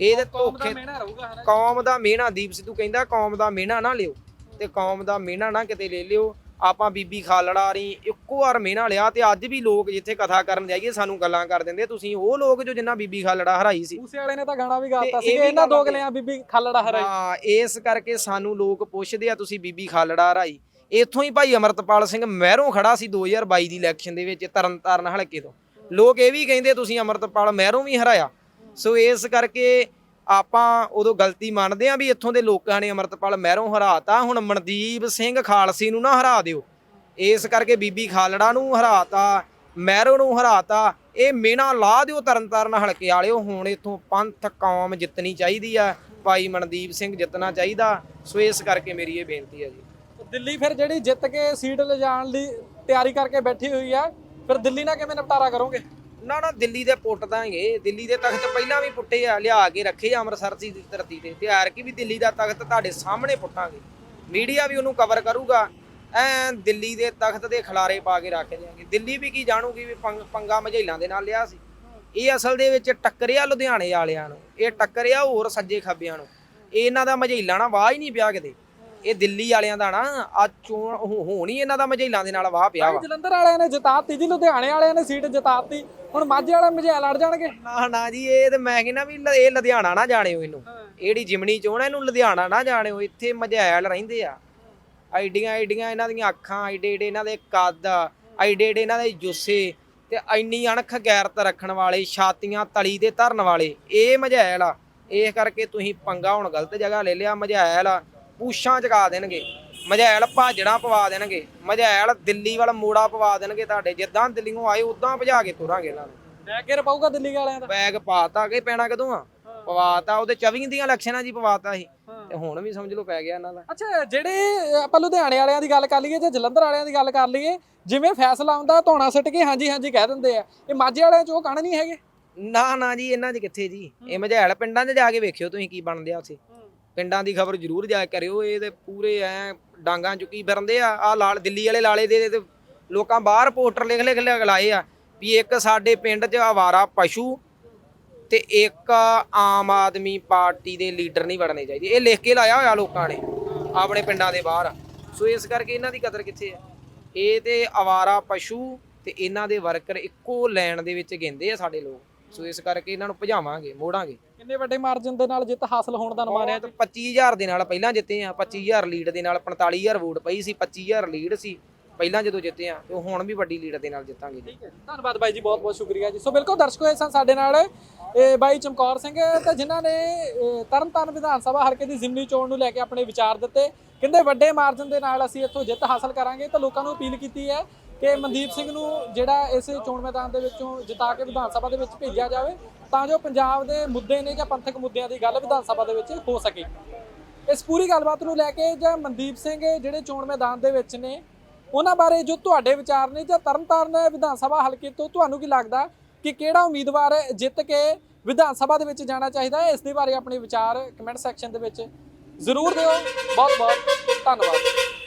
Speaker 2: ਇਹਦੇ ਧੋਖੇ
Speaker 1: ਮਿਹਣਾ ਰਹੂਗਾ ਹਨਾ
Speaker 2: ਕੌਮ ਦਾ ਮਿਹਣਾ ਦੀਪ ਸਿੱਧੂ ਕਹਿੰਦਾ ਕੌਮ ਦਾ ਮਿਹਣਾ ਨਾ ਲਿਓ ਤੇ ਕੌਮ ਦਾ ਮਿਹਣਾ ਨਾ ਕਿਤੇ ਲੈ ਲਿਓ। ਆਪਾਂ ਬੀਬੀ ਖਾਲੜਾ ਰੀ ਇੱਕੋ ਵਾਰ ਮਿਹਣਾ ਲਿਆ ਤੇ ਅੱਜ ਵੀ ਲੋਕ ਜਿੱਥੇ ਕਥਾ ਕਰਨ ਜਾਈਏ ਸਾਨੂੰ ਗੱਲਾਂ ਕਰ ਦਿੰਦੇ। ਤੁਸੀਂ ਉਹ ਲੋਕ ਜੋ ਜਿੰਨਾ ਬੀਬੀ ਖਾਲੜਾ ਹਰਾਈ ਸੀ।
Speaker 1: ਮੂਸੇ ਵਾਲੇ ਨੇ ਤਾਂ ਗਾਣਾ ਵੀ ਗਾਤਾ ਸੀ ਇਹਨਾਂ ਦੋ। ਗਲਿਆਂ ਬੀਬੀ ਖਾਲੜਾ ਹਰਾਈ।
Speaker 2: ਹਾਂ ਇਸ ਕਰਕੇ ਸਾਨੂੰ ਲੋਕ ਪੁੱਛਦੇ ਆ ਤੁਸੀਂ ਬੀਬੀ ਖਾਲੜਾ ਹਰਾਈ। ਇੱਥੋਂ ਹੀ ਭਾਈ ਅਮਰਤਪਾਲ ਸਿੰਘ ਮਹਿਰੋਂ ਖੜਾ ਸੀ 2022 ਦੀ ਇਲੈਕਸ਼ਨ ਦੇ ਵਿੱਚ ਤਰਨਤਾਰਨ ਹਲਕੇ ਤੋਂ। ਲੋਕ ਇਹ ਵੀ ਕਹਿੰਦੇ ਤੁਸੀਂ ਅਮਰਤਪਾਲ ਮਹਿਰੋਂ ਵੀ ਹਰਾਇਆ। ਸੋ ਇਸ ਕਰਕੇ ਆਪਾਂ ਉਦੋਂ ਗਲਤੀ ਮੰਨਦੇ ਆ ਵੀ ਇੱਥੋਂ ਦੇ ਲੋਕਾਂ ਨੇ ਅਮਰਤਪਾਲ ਮਹਿਰੋਂ ਹਰਾਤਾ ਹੁਣ ਮਨਦੀਪ ਸਿੰਘ ਖਾਲਸੀ ਨੂੰ ਨਾ ਹਰਾ ਦਿਓ। ਇਸ ਕਰਕੇ ਬੀਬੀ ਖਾਲੜਾ ਨੂੰ ਹਰਾਤਾ ਮਹਿਰੋਂ ਨੂੰ ਹਰਾਤਾ ਇਹ ਮੇਨਾ ਲਾ ਦਿਓ ਤਰਨਤਾਰਨ ਹਲਕੇ ਵਾਲਿਓ, ਹੁਣ ਇਥੋਂ ਪੰਥ ਕੌਮ ਜਿੱਤਣੀ ਚਾਹੀਦੀ ਆ, ਭਾਈ ਮਨਦੀਪ ਸਿੰਘ ਜਿੱਤਣਾ ਚਾਹੀਦਾ। ਸੋ ਇਸ ਕਰਕੇ ਮੇਰੀ ਇਹ ਬੇਨਤੀ ਹੈ ਜੀ।
Speaker 1: ਦਿੱਲੀ ਫਿਰ ਜਿਹੜੀ ਜਿੱਤ ਕੇ ਸੀਟ ਲਿਜਾਣ ਲਈ ਤਿਆਰੀ ਕਰਕੇ ਬੈਠੀ ਹੋਈ ਆ, ਫਿਰ ਦਿੱਲੀ ਨਾਲ ਕਿਵੇਂ ਨਿਪਟਾਰਾ ਕਰੋਗੇ?
Speaker 2: ਨਾ ਨਾ, ਦਿੱਲੀ ਦੇ ਪੁੱਟ ਦਾਂਗੇ। ਦਿੱਲੀ ਦੇ ਤਖਤ ਪਹਿਲਾਂ ਵੀ ਪੁੱਟੇ ਆ, ਲਿਆ ਕੇ ਰੱਖੇ ਆ ਅੰਮ੍ਰਿਤਸਰ ਦੀ ਧਰਤੀ ਤੇ। ਤੇ ਯਾਰ ਕੀ ਵੀ ਦਿੱਲੀ ਦਾ ਤਖਤ ਤੁਹਾਡੇ ਸਾਹਮਣੇ ਪੁੱਟਾਂਗੇ। ਮੀਡੀਆ ਵੀ ਉਹਨੂੰ ਕਵਰ ਕਰੂਗਾ। ਐ ਦਿੱਲੀ ਦੇ ਤਖਤ ਦੇ ਖਿਲਾਰੇ ਪਾ ਕੇ ਰੱਖ ਦਿਆਂਗੇ। ਦਿੱਲੀ ਵੀ ਕੀ ਜਾਣੂਗੀ ਵੀ ਪੰਗਾ ਮਝੇਲਾਂ ਦੇ ਨਾਲ ਲਿਆ ਸੀ। ਇਹ ਅਸਲ ਦੇ ਵਿੱਚ ਟੱਕਰਿਆ ਲੁਧਿਆਣੇ ਵਾਲਿਆਂ ਨੂੰ। ਇਹ ਟੱਕਰਿਆ ਹੋਰ ਸੱਜੇ ਖੱਬਿਆਂ ਨੂੰ। ਇਹ ਇਹਨਾਂ ਦਾ ਮਝੇਲਾਂ ਨਾਲ ਵਾਹ ਹੀ ਨਹੀਂ ਪਿਆ ਕਿਤੇ। ਇਹ ਦਿੱਲੀ ਵਾਲਿਆਂ ਦਾ ਨਾ ਆ ਚੋਣ ਹੋ- ਹੋਣੀ ਇਹਨਾਂ ਦਾ ਮਝੇਲਾਂ ਦੇ ਨਾਲ ਵਾਹ ਪਿਆ ਵਾ।
Speaker 1: ਜਲੰਧਰ ਵਾਲਿਆਂ ਨੇ ਜਿਤਾਤੀ ਜੀ ਲੁਧਿਆਣੇ ਵਾਲਿਆਂ ਨੇ ਸੀਟ ਜਿਤਾਤੀ। ਹੁਣ ਮਾਝੇ ਵਾਲੇ ਮਝੈਲ ਲੜ ਜਾਣਗੇ।
Speaker 2: ਨਾ ਨਾ ਜੀ ਇਹ ਤੇ ਮੈਂ ਕਹਿੰਦਾ ਵੀ ਲ- ਇਹ ਲੁਧਿਆਣਾ ਨਾ ਜਾਣਿਓ ਇਹਨੂੰ। ਇਹੜੀ ਜਿਮਣੀ ਚੋਣ ਆ, ਇਹਨੂੰ ਲੁਧਿਆਣਾ ਨਾ ਜਾਣਿਓ ਇੱਥੇ ਮਝੈਲ ਰਹਿੰਦੇ ਆ। ਆਈਡੀਆਂ ਆਈਡੀਆਂ ਇਹਨਾਂ ਦੀਆਂ ਅੱਖਾਂ ਆਈਡੇ ਏਡੇ ਇਹਨਾਂ ਦੇ ਕੱਦ ਆਈਡੇ ਏਡੇ ਇਹਨਾਂ ਦੇ ਜੁੱਸੇ ਤੇ ਇੰਨੀ ਅਣਖ ਗੈਰਤ ਰੱਖਣ ਵਾਲੇ ਛਾਤੀਆਂ ਤਲੀ ਤੇ ਧਰਨ ਵਾਲੇ ਇਹ ਮਝੈਲ ਆ। ਇਹ ਕਰਕੇ ਤੁਸੀਂ ਪੰਗਾ ਹੁਣ ਗਲਤ ਜਗ੍ਹਾ ਲੈ ਲਿਆ ਮਝੈਲ ਆ। ਪੂਛਾਂ ਚਕਾ ਦੇਣਗੇ ਮਝੈਲ ਭਾਜੜਾਂ ਪਵਾ ਦੇਣਗੇ ਮਝੈਲ ਦਿੱਲੀ ਵੱਲ ਮੋੜਾ ਪਵਾ ਦੇਣਗੇ ਤੁਹਾਡੇ ਜਿੱਦਾਂ ਦਿੱਲੀੋਂ ਆਏ ਉਦਾਂ ਭਜਾ ਕੇ ਤੁਰਾਂਗੇ ਇਹਨਾਂ ਨੂੰ।
Speaker 1: ਪਾਊਗਾ ਦਿੱਲੀ ਵਾਲਿਆਂ ਦਾ?
Speaker 2: ਬੈਗ ਪਾਤਾ ਕਿ ਪੈਣਾ ਕਦੋਂ ਆ? ਪਵਾਤਾ ਉਹਦੇ 24 ਦੀਆਂ ਇਲੈਕਸ਼ਨਾਂ ਹੀ ਪਵਾਤਾ ਸੀ। ਤੇ ਹੁਣ ਵੀ ਸਮਝ ਲਓ ਪੈ ਗਿਆ ਇਹਨਾਂ ਦਾ।
Speaker 1: ਅੱਛਾ ਜਿਹੜੇ ਆਪਾਂ ਲੁਧਿਆਣੇ ਵਾਲਿਆਂ ਦੀ ਗੱਲ ਕਰ ਲਈਏ ਜਾਂ ਜਲੰਧਰ ਵਾਲਿਆਂ ਦੀ ਗੱਲ ਕਰ ਲਈਏ ਜਿਵੇਂ ਫੈਸਲਾ ਆਉਂਦਾ ਧੌਣਾ ਸਿੱਟ ਕੇ ਹਾਂਜੀ ਹਾਂਜੀ ਕਹਿ ਦਿੰਦੇ ਆ। ਇਹ ਮਾਝੇ ਵਾਲਿਆਂ ਚ ਉਹ ਕਣ ਨਹੀਂ ਹੈਗੇ?
Speaker 2: ਨਾ ਨਾ ਜੀ ਇਹਨਾਂ 'ਚ ਕਿੱਥੇ ਜੀ? ਇਹ ਮਝੈਲ ਪਿੰਡਾਂ 'ਚ ਜਾ ਕੇ ਵੇਖਿਓ ਤੁਸੀਂ ਕੀ ਬਣਦੇ ਆ ਉੱਥੇ। ਪਿੰਡਾਂ ਦੀ ਖਬਰ ਜ਼ਰੂਰ ਜਾਇਆ ਕਰਿਓ, ਇਹ ਤੇ ਪੂਰੇ ਐ ਡਾਂਗਾਂ ਚੁੱਕੀ ਫਿਰਦੇ ਆ ਆ ਲਾਲ ਦਿੱਲੀ ਵਾਲੇ ਲਾਲੇ ਦੇ ਤੇ ਲੋਕਾਂ ਬਾਹਰ ਪੋਸਟਰ ਲਿਖ ਲਿਖ ਲਿਖ ਲਾਏ ਆ ਵੀ ਇੱਕ ਸਾਡੇ ਪਿੰਡ 'ਚ ਆਵਾਰਾ ਪਸ਼ੂ ਤੇ ਇੱਕ ਆਮ ਆਦਮੀ ਪਾਰਟੀ ਦੇ ਲੀਡਰ ਨਹੀਂ ਵੜਨੇ ਚਾਹੀਦੇ। ਇਹ ਲਿਖ ਕੇ ਲਾਇਆ ਹੋਇਆ ਲੋਕਾਂ ਨੇ ਆਪਣੇ ਪਿੰਡਾਂ ਦੇ ਬਾਹਰ। ਸੋ ਇਸ ਕਰਕੇ ਇਹਨਾਂ ਦੀ ਕਦਰ ਕਿੱਥੇ ਆ? ਇਹ ਤੇ ਆਵਾਰਾ ਪਸ਼ੂ ਤੇ ਇਹਨਾਂ ਦੇ ਵਰਕਰ ਇੱਕੋ ਲੈਣ ਦੇ ਵਿੱਚ ਗਿੰਦੇ ਆ ਸਾਡੇ ਲੋਕ। ਸੋ ਇਸ ਕਰਕੇ ਇਹਨਾਂ ਨੂੰ ਭਜਾਵਾਂਗੇ, ਮੋੜਾਂਗੇ।
Speaker 1: ਕਿੰਨੇ ਵੱਡੇ ਮਾਰਜਨ ਦੇ ਨਾਲ ਜਿੱਤ ਹਾਸਲ ਹੋਣ ਦਾ ਅਨੁਮਾਨ ਹੈ
Speaker 2: ਬਹੁਤ 25000 ਦੇ ਨਾਲ ਪਹਿਲਾਂ ਜਿੱਤੇ ਆ 25000 ਲੀਡ ਦੇ ਨਾਲ 45000 ਵੋਟ ਪਈ ਸੀ 25000 ਲੀਡ ਸੀ ਪਹਿਲਾਂ ਜਦੋਂ ਜਿੱਤੇ ਆ ਤੇ ਹੁਣ ਵੀ ਵੱਡੀ ਲੀਡ ਦੇ ਨਾਲ ਜਿੱਤਾਂਗੇ ਜੀ।
Speaker 1: ਠੀਕ ਹੈ ਧੰਨਵਾਦ ਬਾਈ ਜੀ ਬਹੁਤ ਬਹੁਤ ਸ਼ੁਕਰੀਆ ਜੀ। ਸੋ ਬਿਲਕੁਲ ਦਰਸ਼ਕੋ ਇਹ ਸਨ ਸਾਡੇ ਨਾਲ ਇਹ ਬਾਈ ਚਮਕੌਰ ਸਿੰਘ ਤੇ ਜਿਨ੍ਹਾਂ ਨੇ ਤਰਨਤਾਰਨ ਵਿਧਾਨ ਸਭਾ ਹਲਕੇ ਦੀ ਜ਼ਿਮਨੀ ਚੋਣ ਨੂੰ ਲੈ ਕੇ ਆਪਣੇ ਵਿਚਾਰ ਦਿੱਤੇ। ਕਹਿੰਦੇ ਵੱਡੇ ਮਾਰਜਨ ਦੇ ਨਾਲ ਅਸੀਂ ਇੱਥੋਂ ਜਿੱਤ ਹਾਸਲ ਕਰਾਂਗੇ ਤਾਂ ਲੋਕਾਂ ਨੂੰ ਅਪੀਲ ਕੀਤੀ ਹੈ ਕਿ ਮਨਦੀਪ ਸਿੰਘ ਨੂੰ ਜਿਹੜਾ ਇਸ ਚੋਣ ਮੈਦਾਨ ਦੇ ਵਿੱਚੋਂ ਜਿਤਾ ਕੇ ਵਿਧਾਨ ਸਭਾ ਦੇ ਵਿੱਚ ਭੇਜਿਆ ਜਾਵੇ, ਤਾਂ ਜੋ ਪੰਜਾਬ ਦੇ ਮੁੱਦੇ ਨੇ ਜਾਂ ਪੰਥਕ ਮੁੱਦਿਆਂ ਦੀ ਗੱਲ ਵਿਧਾਨ ਸਭਾ ਦੇ ਵਿੱਚ ਹੋ ਸਕੇ। ਇਸ ਪੂਰੀ ਗੱਲਬਾਤ ਨੂੰ ਲੈ ਕੇ ਜਾਂ ਮਨਦੀਪ ਸਿੰਘ ਜਿਹੜੇ ਚੋਣ ਮੈਦਾਨ ਦੇ ਵਿੱਚ ਨੇ, ਉਹਨਾਂ ਬਾਰੇ ਜੋ ਤੁਹਾਡੇ ਵਿਚਾਰ ਨੇ ਜਾਂ ਤਰਨਤਾਰਨ ਵਿਧਾਨ ਸਭਾ ਹਲਕੇ ਤੋਂ ਤੁਹਾਨੂੰ ਕੀ ਲੱਗਦਾ ਕਿ ਕਿਹੜਾ ਉਮੀਦਵਾਰ ਜਿੱਤ ਕੇ ਵਿਧਾਨ ਸਭਾ ਦੇ ਵਿੱਚ ਜਾਣਾ ਚਾਹੀਦਾ ਹੈ? ਇਸ ਦੇ ਬਾਰੇ ਆਪਣੇ ਵਿਚਾਰ ਕਮੈਂਟ ਸੈਕਸ਼ਨ ਦੇ ਵਿੱਚ ਜ਼ਰੂਰ ਦਿਓ। ਬਹੁਤ ਬਹੁਤ ਧੰਨਵਾਦ।